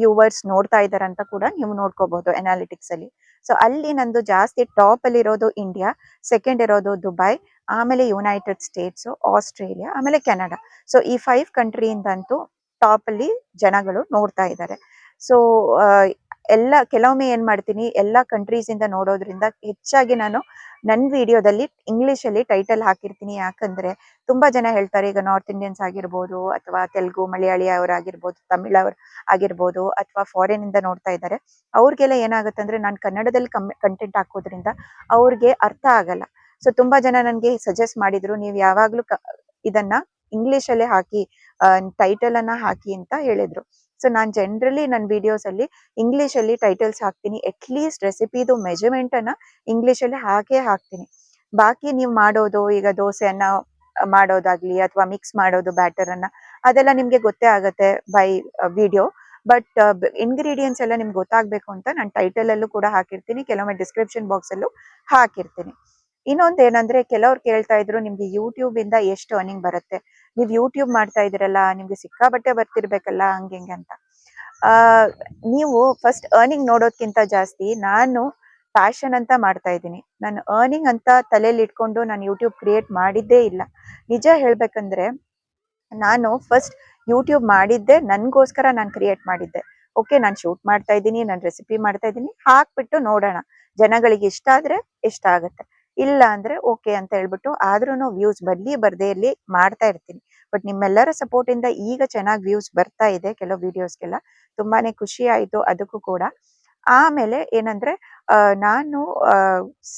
A: ವ್ಯೂವರ್ಸ್ ನೋಡ್ತಾ ಇದಾರೆ ಅಂತ ಕೂಡ ನೀವು ನೋಡ್ಕೋಬಹುದು ಅನಾಲಿಟಿಕ್ಸ್ ಅಲ್ಲಿ. ಸೊ ಅಲ್ಲಿ ನಂದು ಜಾಸ್ತಿ ಟಾಪ್ ಅಲ್ಲಿ ಇರೋದು ಇಂಡಿಯಾ ಸೆಕೆಂಡ್ ಇರೋದು ದುಬೈ ಆಮೇಲೆ ಯುನೈಟೆಡ್ ಸ್ಟೇಟ್ಸ್ ಆಸ್ಟ್ರೇಲಿಯಾ ಆಮೇಲೆ ಕೆನಡಾ ಸೊ ಈ ಫೈವ್ ಕಂಟ್ರಿಯಿಂದಂತೂ ಟಾಪ್ ಅಲ್ಲಿ ಜನಗಳು ನೋಡ್ತಾ ಇದ್ದಾರೆ ಸೊ ಎಲ್ಲ, ಕೆಲವೊಮ್ಮೆ ಏನ್ ಮಾಡ್ತೀನಿ, ಎಲ್ಲ ಕಂಟ್ರೀಸ್ ಇಂದ ನೋಡೋದ್ರಿಂದ ಹೆಚ್ಚಾಗಿ ನಾನು ನನ್ನ ವಿಡಿಯೋದಲ್ಲಿ ಇಂಗ್ಲಿಷ್ ಅಲ್ಲಿ ಟೈಟಲ್ ಹಾಕಿರ್ತೀನಿ. ಯಾಕಂದ್ರೆ ತುಂಬಾ ಜನ ಹೇಳ್ತಾರೆ, ಈಗ ನಾರ್ತ್ ಇಂಡಿಯನ್ಸ್ ಆಗಿರ್ಬೋದು, ಅಥವಾ ತೆಲುಗು, ಮಲಯಾಳಿ ಅವರಾಗಿರ್ಬೋದು, ತಮಿಳ್ ಅವ್ರ ಆಗಿರ್ಬೋದು, ಅಥವಾ ಫಾರಿನ್ ಇಂದ ನೋಡ್ತಾ ಇದ್ದಾರೆ. ಅವ್ರಿಗೆಲ್ಲ ಏನಾಗುತ್ತೆ ಅಂದ್ರೆ ನಾನು ಕನ್ನಡದಲ್ಲಿ ಕಂಟೆಂಟ್ ಹಾಕೋದ್ರಿಂದ ಅವ್ರಿಗೆ ಅರ್ಥ ಆಗಲ್ಲ. ಸೊ ತುಂಬಾ ಜನ ನನ್ಗೆ ಸಜೆಸ್ಟ್ ಮಾಡಿದ್ರು, ನೀವು ಯಾವಾಗ್ಲೂ ಇದನ್ನ ಇಂಗ್ಲಿಷ್ ಅಲ್ಲೇ ಹಾಕಿ ಟೈಟಲ್ ಅನ್ನ ಹಾಕಿ ಅಂತ ಹೇಳಿದ್ರು. ಸೊ ನಾನ್ ಜನರಲಿ ನನ್ನ ಇಂಗ್ಲಿಷ್ ಅಲ್ಲಿ ಟೈಟಲ್ಸ್ ಹಾಕ್ತೀನಿ. ಅಟ್ ಲೀಸ್ಟ್ ರೆಸಿಪಿದು ಮೆಜರ್ಮೆಂಟ್ ಅನ್ನ ಇಂಗ್ಲಿಷ್ ಅಲ್ಲಿ ಹಾಕೇ ಹಾಕ್ತೀನಿ. ಬಾಕಿ ನೀವು ಮಾಡೋದು, ಈಗ ದೋಸೆಯನ್ನು ಮಾಡೋದಾಗ್ಲಿ ಅಥವಾ ಮಿಕ್ಸ್ ಮಾಡೋದು ಬ್ಯಾಟರ್ ಅನ್ನ, ಅದೆಲ್ಲ ನಿಮ್ಗೆ ಗೊತ್ತೇ ಆಗುತ್ತೆ ಬೈ ವಿಡಿಯೋ ಬಟ್ ಇಂಗ್ರೀಡಿಯೆಂಟ್ಸ್ ಎಲ್ಲ ನಿಮ್ಗೆ ಗೊತ್ತಾಗ್ಬೇಕು ಅಂತ ನಾನು ಟೈಟಲ್ ಅಲ್ಲೂ ಕೂಡ ಹಾಕಿರ್ತೀನಿ. ಕೆಲವೊಮ್ಮೆ ಡಿಸ್ಕ್ರಿಪ್ಷನ್ ಬಾಕ್ಸ್ ಅಲ್ಲೂ ಹಾಕಿರ್ತೀನಿ. ಇನ್ನೊಂದ್ ಏನಂದ್ರೆ ಕೆಲವ್ರು ಕೇಳ್ತಾ ಇದ್ರು, ನಿಮ್ಗೆ ಯೂಟ್ಯೂಬ್ ಇಂದ ಎಷ್ಟು ಅರ್ನಿಂಗ್ ಬರುತ್ತೆ? ನೀವ್ ಯೂಟ್ಯೂಬ್ ಮಾಡ್ತಾ ಇದೀರಲ್ಲ ನಿಮ್ಗೆ ಸಿಕ್ಕಾಬಟ್ಟೆ ಬರ್ತಿರ್ಬೇಕಲ್ಲ, ಹಂಗೆ ಹಿಂಗೆ ಅಂತ. ಆ, ನೀವು ಫಸ್ಟ್ ಅರ್ನಿಂಗ್ ನೋಡೋದ್ಕಿಂತ ಜಾಸ್ತಿ ನಾನು ಪ್ಯಾಷನ್ ಅಂತ ಮಾಡ್ತಾ ಇದ್ದೀನಿ. ನಾನು ಅರ್ನಿಂಗ್ ಅಂತ ತಲೆಯಲ್ಲಿ ಇಟ್ಕೊಂಡು ನಾನು ಯೂಟ್ಯೂಬ್ ಕ್ರಿಯೇಟ್ ಮಾಡಿದ್ದೇ ಇಲ್ಲ. ನಿಜ ಹೇಳ್ಬೇಕಂದ್ರೆ ನಾನು ಫಸ್ಟ್ ಯೂಟ್ಯೂಬ್ ಮಾಡಿದ್ದೆ ನನ್ಗೋಸ್ಕರ ನಾನು ಕ್ರಿಯೇಟ್ ಮಾಡಿದ್ದೆ. ಓಕೆ ನಾನು ಶೂಟ್ ಮಾಡ್ತಾ ಇದ್ದೀನಿ, ನಾನು ರೆಸಿಪಿ ಮಾಡ್ತಾ ಇದ್ದೀನಿ, ಹಾಕ್ಬಿಟ್ಟು ನೋಡೋಣ. ಜನಗಳಿಗೆ ಇಷ್ಟ ಆದ್ರೆ ಇಷ್ಟ ಆಗುತ್ತೆ. ಇಲ್ಲ ಅಂದ್ರೆ ಓಕೆ ಅಂತ ಹೇಳ್ಬಿಟ್ಟು ಆದ್ರೂನು ವ್ಯೂಸ್ ಬರ್ಲಿ ಬರ್ದೇ ಇರ್ಲಿ ಮಾಡ್ತಾ ಇರ್ತೀನಿ. ಬಟ್ ನಿಮ್ಮೆಲ್ಲರ ಸಪೋರ್ಟ್ ಇಂದ ಈಗ ಚೆನ್ನಾಗಿ ವ್ಯೂಸ್ ಬರ್ತಾ ಇದೆ ಕೆಲವು ವಿಡಿಯೋಸ್ಗೆಲ್ಲ ತುಂಬಾನೇ ಖುಷಿ ಆಯ್ತು ಅದಕ್ಕೂ ಕೂಡ. ಆಮೇಲೆ ಏನಂದ್ರೆ ನಾನು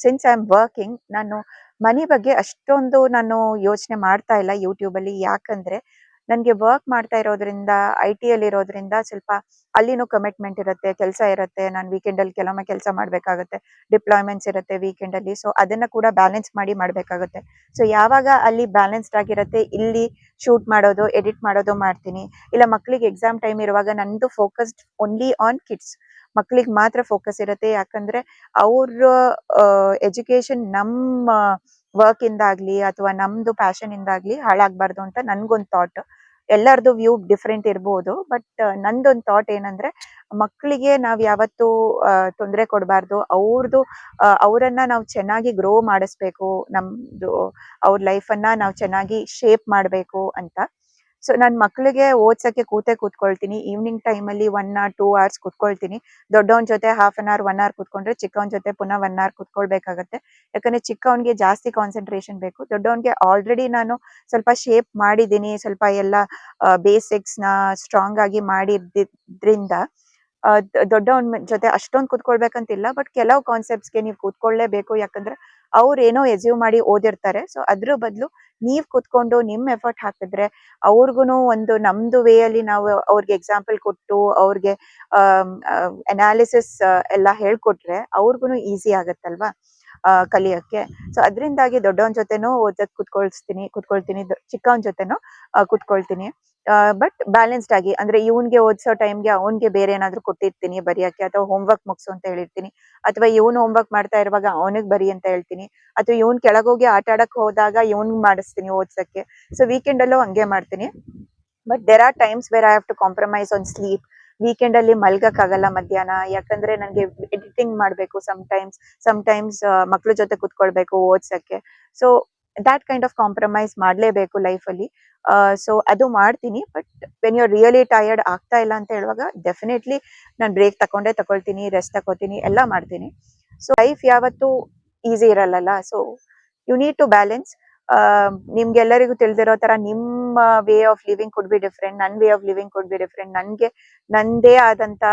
A: ಸಿನ್ಸ್ ಐ ಆಮ್ ವರ್ಕಿಂಗ್ ನಾನು ಮನಿ ಬಗ್ಗೆ ಅಷ್ಟೊಂದು ನಾನು ಯೋಚನೆ ಮಾಡ್ತಾ ಇಲ್ಲ ಯೂಟ್ಯೂಬಲ್ಲಿ ಯಾಕಂದ್ರೆ ನನ್ಗೆ ವರ್ಕ್ ಮಾಡ್ತಾ ಇರೋದ್ರಿಂದ ಐ ಟಿ ಅಲ್ಲಿ ಇರೋದ್ರಿಂದ ಸ್ವಲ್ಪ ಅಲ್ಲಿನೂ ಕಮಿಟ್ಮೆಂಟ್ ಇರುತ್ತೆ, ಕೆಲಸ ಇರುತ್ತೆ. ನಾನು ವೀಕೆಂಡ್ ಅಲ್ಲಿ ಕೆಲವೊಮ್ಮೆ ಕೆಲಸ ಮಾಡಬೇಕಾಗುತ್ತೆ. ಡಿಪ್ಲಾಯ್ಮೆಂಟ್ಸ್ ಇರುತ್ತೆ ವೀಕೆಂಡ್ ಅಲ್ಲಿ. ಸೊ ಅದನ್ನ ಕೂಡ ಬ್ಯಾಲೆನ್ಸ್ ಮಾಡಿ ಮಾಡ್ಬೇಕಾಗುತ್ತೆ. ಸೊ ಯಾವಾಗ ಅಲ್ಲಿ ಬ್ಯಾಲೆನ್ಸ್ಡ್ ಆಗಿರುತ್ತೆ, ಇಲ್ಲಿ ಶೂಟ್ ಮಾಡೋದು ಎಡಿಟ್ ಮಾಡೋದು ಮಾಡ್ತೀನಿ. ಇಲ್ಲ ಮಕ್ಕಳಿಗೆ ಎಕ್ಸಾಮ್ ಟೈಮ್ ಇರುವಾಗ ನಂದು ಫೋಕಸ್ಡ್ ಓನ್ಲಿ ಆನ್ ಕಿಡ್ಸ್ ಮಕ್ಕಳಿಗೆ ಮಾತ್ರ ಫೋಕಸ್ ಇರುತ್ತೆ. ಯಾಕಂದ್ರೆ, ಅವ್ರ ಎಜುಕೇಶನ್ ನಮ್ಮ ವರ್ಕ್ ಇಂದಾಗ್ಲಿ ಅಥವಾ ನಮ್ದು ಪ್ಯಾಷನ್ ಇಂದಾಗ್ಲಿ ಹಾಳಾಗ್ಬಾರ್ದು ಅಂತ ನನ್ಗೊಂದು ಥಾಟ್ ಎಲ್ಲರದು ವ್ಯೂ ಡಿಫ್ರೆಂಟ್ ಇರ್ಬೋದು ಬಟ್ ನಂದೊಂದು ಥಾಟ್ ಏನಂದ್ರೆ ಮಕ್ಕಳಿಗೆ ನಾವ್ ಯಾವತ್ತೂ ತೊಂದರೆ ಕೊಡಬಾರ್ದು. ಅವ್ರದ್ದು ಅವರನ್ನ ನಾವು ಚೆನ್ನಾಗಿ ಗ್ರೋ ಮಾಡಿಸ್ಬೇಕು, ನಮ್ದು, ಅವ್ರ ಲೈಫ್ ಅನ್ನ ನಾವು ಚೆನ್ನಾಗಿ ಶೇಪ್ ಮಾಡ್ಬೇಕು ಅಂತ. ಸೊ ನನ್ ಮಕ್ಳಿಗೆ ಓದ್ಸಕ್ಕೆ ಕೂತೆ ಕೂತ್ಕೊಳ್ತೀನಿ. ಈವ್ನಿಂಗ್ ಅಲ್ಲಿ ಒನ್ ಆರ್ ಟೂ ಅವರ್ಸ್ ಕೂತ್ಕೊಳ್ತೀನಿ. ದೊಡ್ಡವನ್ ಜೊತೆ half an hour one hour ಕೂತ್ಕೊಂಡ್ರೆ ಚಿಕ್ಕವನ್ ಜೊತೆ ಪುನಃ ಒನ್ ಅವರ್ ಕೂತ್ಕೊಳ್ಬೇಕಾಗತ್ತೆ. ಯಾಕಂದ್ರೆ ಚಿಕ್ಕವನ್ಗೆ ಜಾಸ್ತಿ ಕಾನ್ಸಂಟ್ರೇಷನ್ ಬೇಕು. ದೊಡ್ಡವನ್ಗೆ ಆಲ್ರೆಡಿ ನಾನು ಸ್ವಲ್ಪ ಶೇಪ್ ಮಾಡಿದೀನಿ ಸ್ವಲ್ಪ ಎಲ್ಲ ಬೇಸಿಕ್ಸ್ನ ಸ್ಟ್ರಾಂಗ್ ಆಗಿ ಮಾಡಿದ್ರಿಂದ ದೊಡ್ಡವನ್ ಜೊತೆ ಅಷ್ಟೊಂದು ಕೂತ್ಕೊಳ್ಬೇಕಂತಿಲ್ಲ. ಬಟ್ ಕೆಲವು ಕಾನ್ಸೆಪ್ಟ್ಸ್ಗೆ ನೀವು ಕೂತ್ಕೊಳ್ಳೇಬೇಕು ಯಾಕಂದ್ರೆ ಅವ್ರು ಏನೋ ಎಸ್ಯೂವ್ ಮಾಡಿ ಓದಿರ್ತಾರೆ. ಸೊ ಅದ್ರ ಬದಲು ನೀವ್ ಕೂತ್ಕೊಂಡು ನಿಮ್ ಎಫರ್ಟ್ ಹಾಕಿದ್ರೆ ಅವ್ರಿಗೂನು ಒಂದು ನಮ್ದು ವೇ ಅಲ್ಲಿ ನಾವು ಅವ್ರಿಗೆ ಎಕ್ಸಾಂಪಲ್ ಕೊಟ್ಟು ಅವ್ರಿಗೆ ಅನಾಲಿಸಿಸ್ ಎಲ್ಲ ಹೇಳ್ಕೊಟ್ರೆ ಅವ್ರಿಗೂನು ಈಸಿ ಆಗತ್ತಲ್ವಾ ಕಲಿಯಕ್ಕೆ. ಸೊ ಅದರಿಂದಾಗಿ ದೊಡ್ಡವನ್ ಜೊತೆನೂ ಓದಕ್ ಕುತ್ಕೊಳ್ಸ್ತೀನಿ ಕುತ್ಕೊಳ್ತೀನಿ ಚಿಕ್ಕವನ್ ಜೊತೆನೂ ಆ, ಕುತ್ಕೊಳ್ತೀನಿ ಬಟ್ ಬ್ಯಾಲೆನ್ಸ್ಡ್ ಆಗಿ, ಅಂದ್ರೆ ಇವನ್ಗೆ ಓದ್ಸೋ ಟೈಮ್ಗೆ ಅವನ್ಗೆ ಬೇರೆ ಏನಾದ್ರು ಕೊಟ್ಟಿರ್ತೀನಿ ಬರೆಯಕ್ಕೆ, ಅಥವಾ ಹೋಮ್ವರ್ಕ್ ಮುಗಿಸು ಅಂತ ಹೇಳಿರ್ತೀನಿ. ಅಥವಾ ಇವನು ಹೋಮ್ ವರ್ಕ್ ಮಾಡ್ತಾ ಇರುವಾಗ ಅವನಿಗೆ ಬರಿ ಅಂತ ಹೇಳ್ತೀನಿ. ಅಥವಾ ಇವನ್ ಕೆಳಗೋಗಿ ಆಟ ಆಡಕ್ ಹೋದಾಗ ಇವನ್ ಮಾಡಿಸ್ತೀನಿ ಓದ್ಸಕ್ಕೆ. ಸೊ ವೀಕೆಂಡ್ ಅಲ್ಲೂ ಹಂಗೆ ಮಾಡ್ತೀನಿ. But there are times where I have to compromise on sleep weekend ಅಲ್ಲಿ ಮಲ್ಗಕ್ ಆಗಲ್ಲ ಮಧ್ಯಾಹ್ನ. ಯಾಕಂದ್ರೆ ನನಗೆ ಎಡಿಟಿಂಗ್ ಮಾಡ್ಬೇಕು ಸಮ್ ಟೈಮ್ಸ್ ಸಮ್ ಟೈಮ್ಸ್ ಮಕ್ಳ ಜೊತೆ ಕುತ್ಕೊಳ್ಬೇಕು ಓದ್ಸಕ್ಕೆ. So that kind of compromise ಮಾಡ್ಲೇಬೇಕು ಅಲ್ಲಿ. ಸೊ ಅದು ಮಾಡ್ತೀನಿ but when you really tired ಆಗ್ತಾ ಇಲ್ಲ ಅಂತ ಹೇಳುವಾಗ ಡೆಫಿನೆಟ್ಲಿ ನಾನು ಬ್ರೇಕ್ ತಕೊಂಡೇ ತಗೊಳ್ತೀನಿ ರೆಸ್ಟ್ ತಗೋತೀನಿ ಎಲ್ಲ ಮಾಡ್ತೀನಿ. ಸೊ ಲೈಫ್ ಯಾವತ್ತೂ ಈಸಿ ಇರಲ್ಲ so you need to balance ನಿಮ್ಗೆಲ್ಲರಿಗೂ ತಿಳಿದಿರೋ ತರ ನಿಮ್ಮ way of living could be different ನನ್ way of living could be different ನನ್ಗೆ, ನಂದೇ ಆದಂತ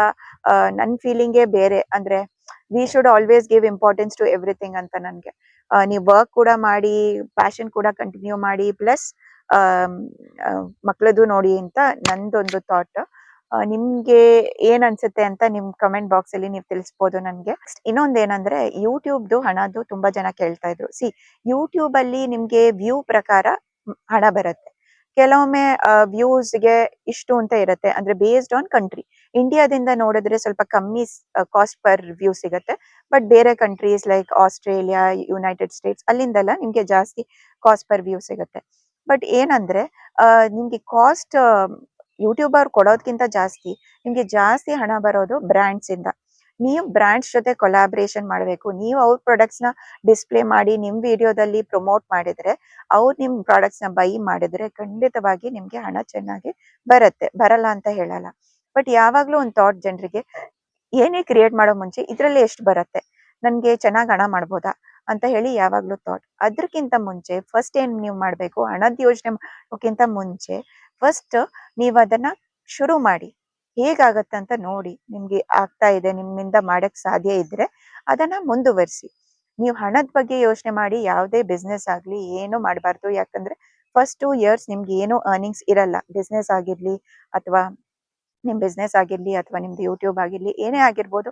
A: ನನ್ನ ನನ್ ಫೀಲಿಂಗೇ ಬೇರೆ. ಅಂದ್ರೆ we should always give importance to everything ಅಂತ ನನ್ಗೆ. ನೀವ್ ವರ್ಕ್ ಕೂಡ ಮಾಡಿ ಪ್ಯಾಷನ್ ಕೂಡ ಕಂಟಿನ್ಯೂ ಮಾಡಿ ಪ್ಲಸ್ ಮಕ್ಳದ್ದು ನೋಡಿ ಅಂತ ನಂದೊಂದು ಥಾಟ್ ನಿಮ್ಗೆ ಏನ್ ಅನ್ಸುತ್ತೆ ಅಂತ ನಿಮ್ ಕಮೆಂಟ್ ಬಾಕ್ಸ್ ಅಲ್ಲಿ ನೀವು ತಿಳಿಸ್ಬೋದು ನನ್ಗೆ. ಇನ್ನೊಂದ್ ಏನಂದ್ರೆ ಯೂಟ್ಯೂಬ್ದು ಹಣದ್ದು ತುಂಬಾ ಜನ ಕೇಳ್ತಾ ಇದ್ರು. ಸಿ ಯೂಟ್ಯೂಬ್ ಅಲ್ಲಿ ನಿಮ್ಗೆ ವ್ಯೂ ಪ್ರಕಾರ ಹಣ ಬರುತ್ತೆ. ಕೆಲವೊಮ್ಮೆ ವ್ಯೂಸ್ಗೆ ಇಷ್ಟು ಅಂತ ಇರುತ್ತೆ. ಅಂದ್ರೆ ಬೇಸ್ಡ್ ಆನ್ ಕಂಟ್ರಿ ಇಂಡಿಯಾದಿಂದ ನೋಡಿದ್ರೆ ಸ್ವಲ್ಪ ಕಮ್ಮಿ ಕಾಸ್ಟ್ ಪರ್ ವ್ಯೂ ಸಿಗುತ್ತೆ. ಬಟ್ ಬೇರೆ countries like Australia United States ಅಲ್ಲಿಂದೆಲ್ಲ ನಿಮ್ಗೆ ಜಾಸ್ತಿ ಕಾಸ್ಟ್ ಪರ್ ವ್ಯೂ ಸಿಗುತ್ತೆ. ಬಟ್ ಏನಂದ್ರೆ ನಿಮ್ಗೆ ಕಾಸ್ಟ್ ಯೂಟ್ಯೂಬರ್ ಕೊಡೋದ್ಕಿಂತ ಜಾಸ್ತಿ ನಿಮ್ಗೆ ಜಾಸ್ತಿ ಹಣ ಬರೋದು ಬ್ರ್ಯಾಂಡ್ಸ್ ಇಂದ. ನೀವು ಬ್ರ್ಯಾಂಡ್ಸ್ ಜೊತೆ ಕೊಲಾಬ್ರೇಷನ್ ಮಾಡಬೇಕು. ನೀವು ಅವ್ರ ಪ್ರಾಡಕ್ಟ್ಸ್ನ ಡಿಸ್ಪ್ಲೇ ಮಾಡಿ, ನಿಮ್ ವಿಡಿಯೋದಲ್ಲಿ ಪ್ರಮೋಟ್ ಮಾಡಿದ್ರೆ, ಅವ್ರು ನಿಮ್ ಪ್ರಾಡಕ್ಟ್ಸ್ನ ಬೈ ಮಾಡಿದ್ರೆ ಖಂಡಿತವಾಗಿ ನಿಮ್ಗೆ ಹಣ ಚೆನ್ನಾಗಿ ಬರುತ್ತೆ. ಬರಲ್ಲ ಅಂತ ಹೇಳಲ್ಲ. ಬಟ್ ಯಾವಾಗ್ಲೂ ಒಂದು ಥಾಟ್ ಜನರಿಗೆ, ಏನೇ ಕ್ರಿಯೇಟ್ ಮಾಡೋ ಮುಂಚೆ ಇದ್ರಲ್ಲಿ ಎಷ್ಟು ಬರುತ್ತೆ? ನನಗೆ ಚೆನ್ನಾಗಿ ಹಣ ಮಾಡ್ಬೋದಾ? ಅಂತ ಹೇಳಿ ಯಾವಾಗ್ಲೂ ಥಾಟ್ ಅದಕ್ಕಿಂತ ಮುಂಚೆ ಫಸ್ಟ್ ಏನ್ ನೀವು ಮಾಡ್ಬೇಕು? ಹಣದ ಯೋಜನೆ ಮಾಡೋಕ್ಕಿಂತ ಮುಂಚೆ ಫಸ್ಟ್ ನೀವು ಅದನ್ನ ಶುರು ಮಾಡಿ. ಹೇಗಾಗತ್ತೆ ಅಂತ ನೋಡಿ. ನಿಮ್ಗೆ ಆಗ್ತಾ ಇದೆ, ನಿಮ್ಮಿಂದ ಮಾಡಕ್ ಸಾಧ್ಯ ಇದ್ರೆ ಅದನ್ನ ಮುಂದುವರಿಸಿ. ನೀವು ಹಣದ ಬಗ್ಗೆ ಯೋಚನೆ ಮಾಡಿ, ಯಾವುದೇ ಬಿಸ್ನೆಸ್ ಆಗ್ಲಿ, ಏನು ಮಾಡಬಾರ್ದು. ಯಾಕಂದ್ರೆ ಫಸ್ಟ್ ಟೂ ಇಯರ್ಸ್ ನಿಮ್ಗೆ ಏನು ಅರ್ನಿಂಗ್ಸ್ ಇರಲ್ಲ. ಬಿಸ್ನೆಸ್ ಆಗಿರ್ಲಿ ಅಥವಾ ನಿಮ್ ಬಿಸ್ನೆಸ್ ಆಗಿರ್ಲಿ ಅಥವಾ ನಿಮ್ದು ಯೂಟ್ಯೂಬ್ ಆಗಿರ್ಲಿ, ಏನೇ ಆಗಿರ್ಬೋದು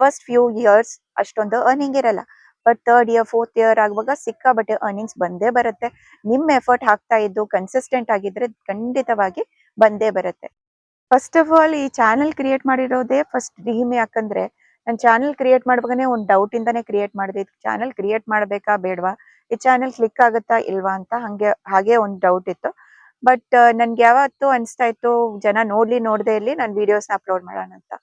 A: ಫಸ್ಟ್ ಫ್ಯೂ ಇಯರ್ಸ್ ಅಷ್ಟೊಂದು ಅರ್ನಿಂಗ್ ಇರಲ್ಲ. But third year fourth year ಆಗುವಾಗ ಸಿಕ್ಕಾಬಟ್ಟೆ ಅರ್ನಿಂಗ್ಸ್ ಬಂದೇ ಬರುತ್ತೆ. ನಿಮ್ಮ ಎಫರ್ಟ್ ಹಾಕ್ತಾ ಇದ್ದು ಕನ್ಸಿಸ್ಟೆಂಟ್ ಆಗಿದ್ರೆ ಖಂಡಿತವಾಗಿ ಬಂದೇ ಬರುತ್ತೆ. ಫಸ್ಟ್ ಆಫ್ ಆಲ್ ಈ ಚಾನೆಲ್ ಕ್ರಿಯೇಟ್ ಮಾಡಿರೋದೇ ಫಸ್ಟ್ ಡ್ರೀಮ್ ಯಾಕಂದ್ರೆ ನಾನು ಚಾನೆಲ್ ಕ್ರಿಯೇಟ್ ಮಾಡುವಾಗನೇ ಒಂದು ಡೌಟ್ ಇಂದಾನೆ ಕ್ರಿಯೇಟ್ ಮಾಡಿದೆ. ಚಾನೆಲ್ ಕ್ರಿಯೇಟ್ ಮಾಡ್ಬೇಕಾ ಬೇಡವಾ? ಈ ಚಾನೆಲ್ ಕ್ಲಿಕ್ ಆಗುತ್ತಾ ಇಲ್ವಾ ಅಂತ ಹಂಗೆ, ಹಾಗೆ ಒಂದು ಡೌಟ್ ಇತ್ತು. ಬಟ್ ನನ್ಗೆ ಯಾವತ್ತು ಅನಿಸ್ತಾ ಇತ್ತು, ಜನ ನೋಡ್ಲಿ ನೋಡದೆ ಇಲ್ಲಿ ನಾನು ವಿಡಿಯೋಸ್ ಅಪ್ಲೋಡ್ ಮಾಡೋಣ ಅಂತ.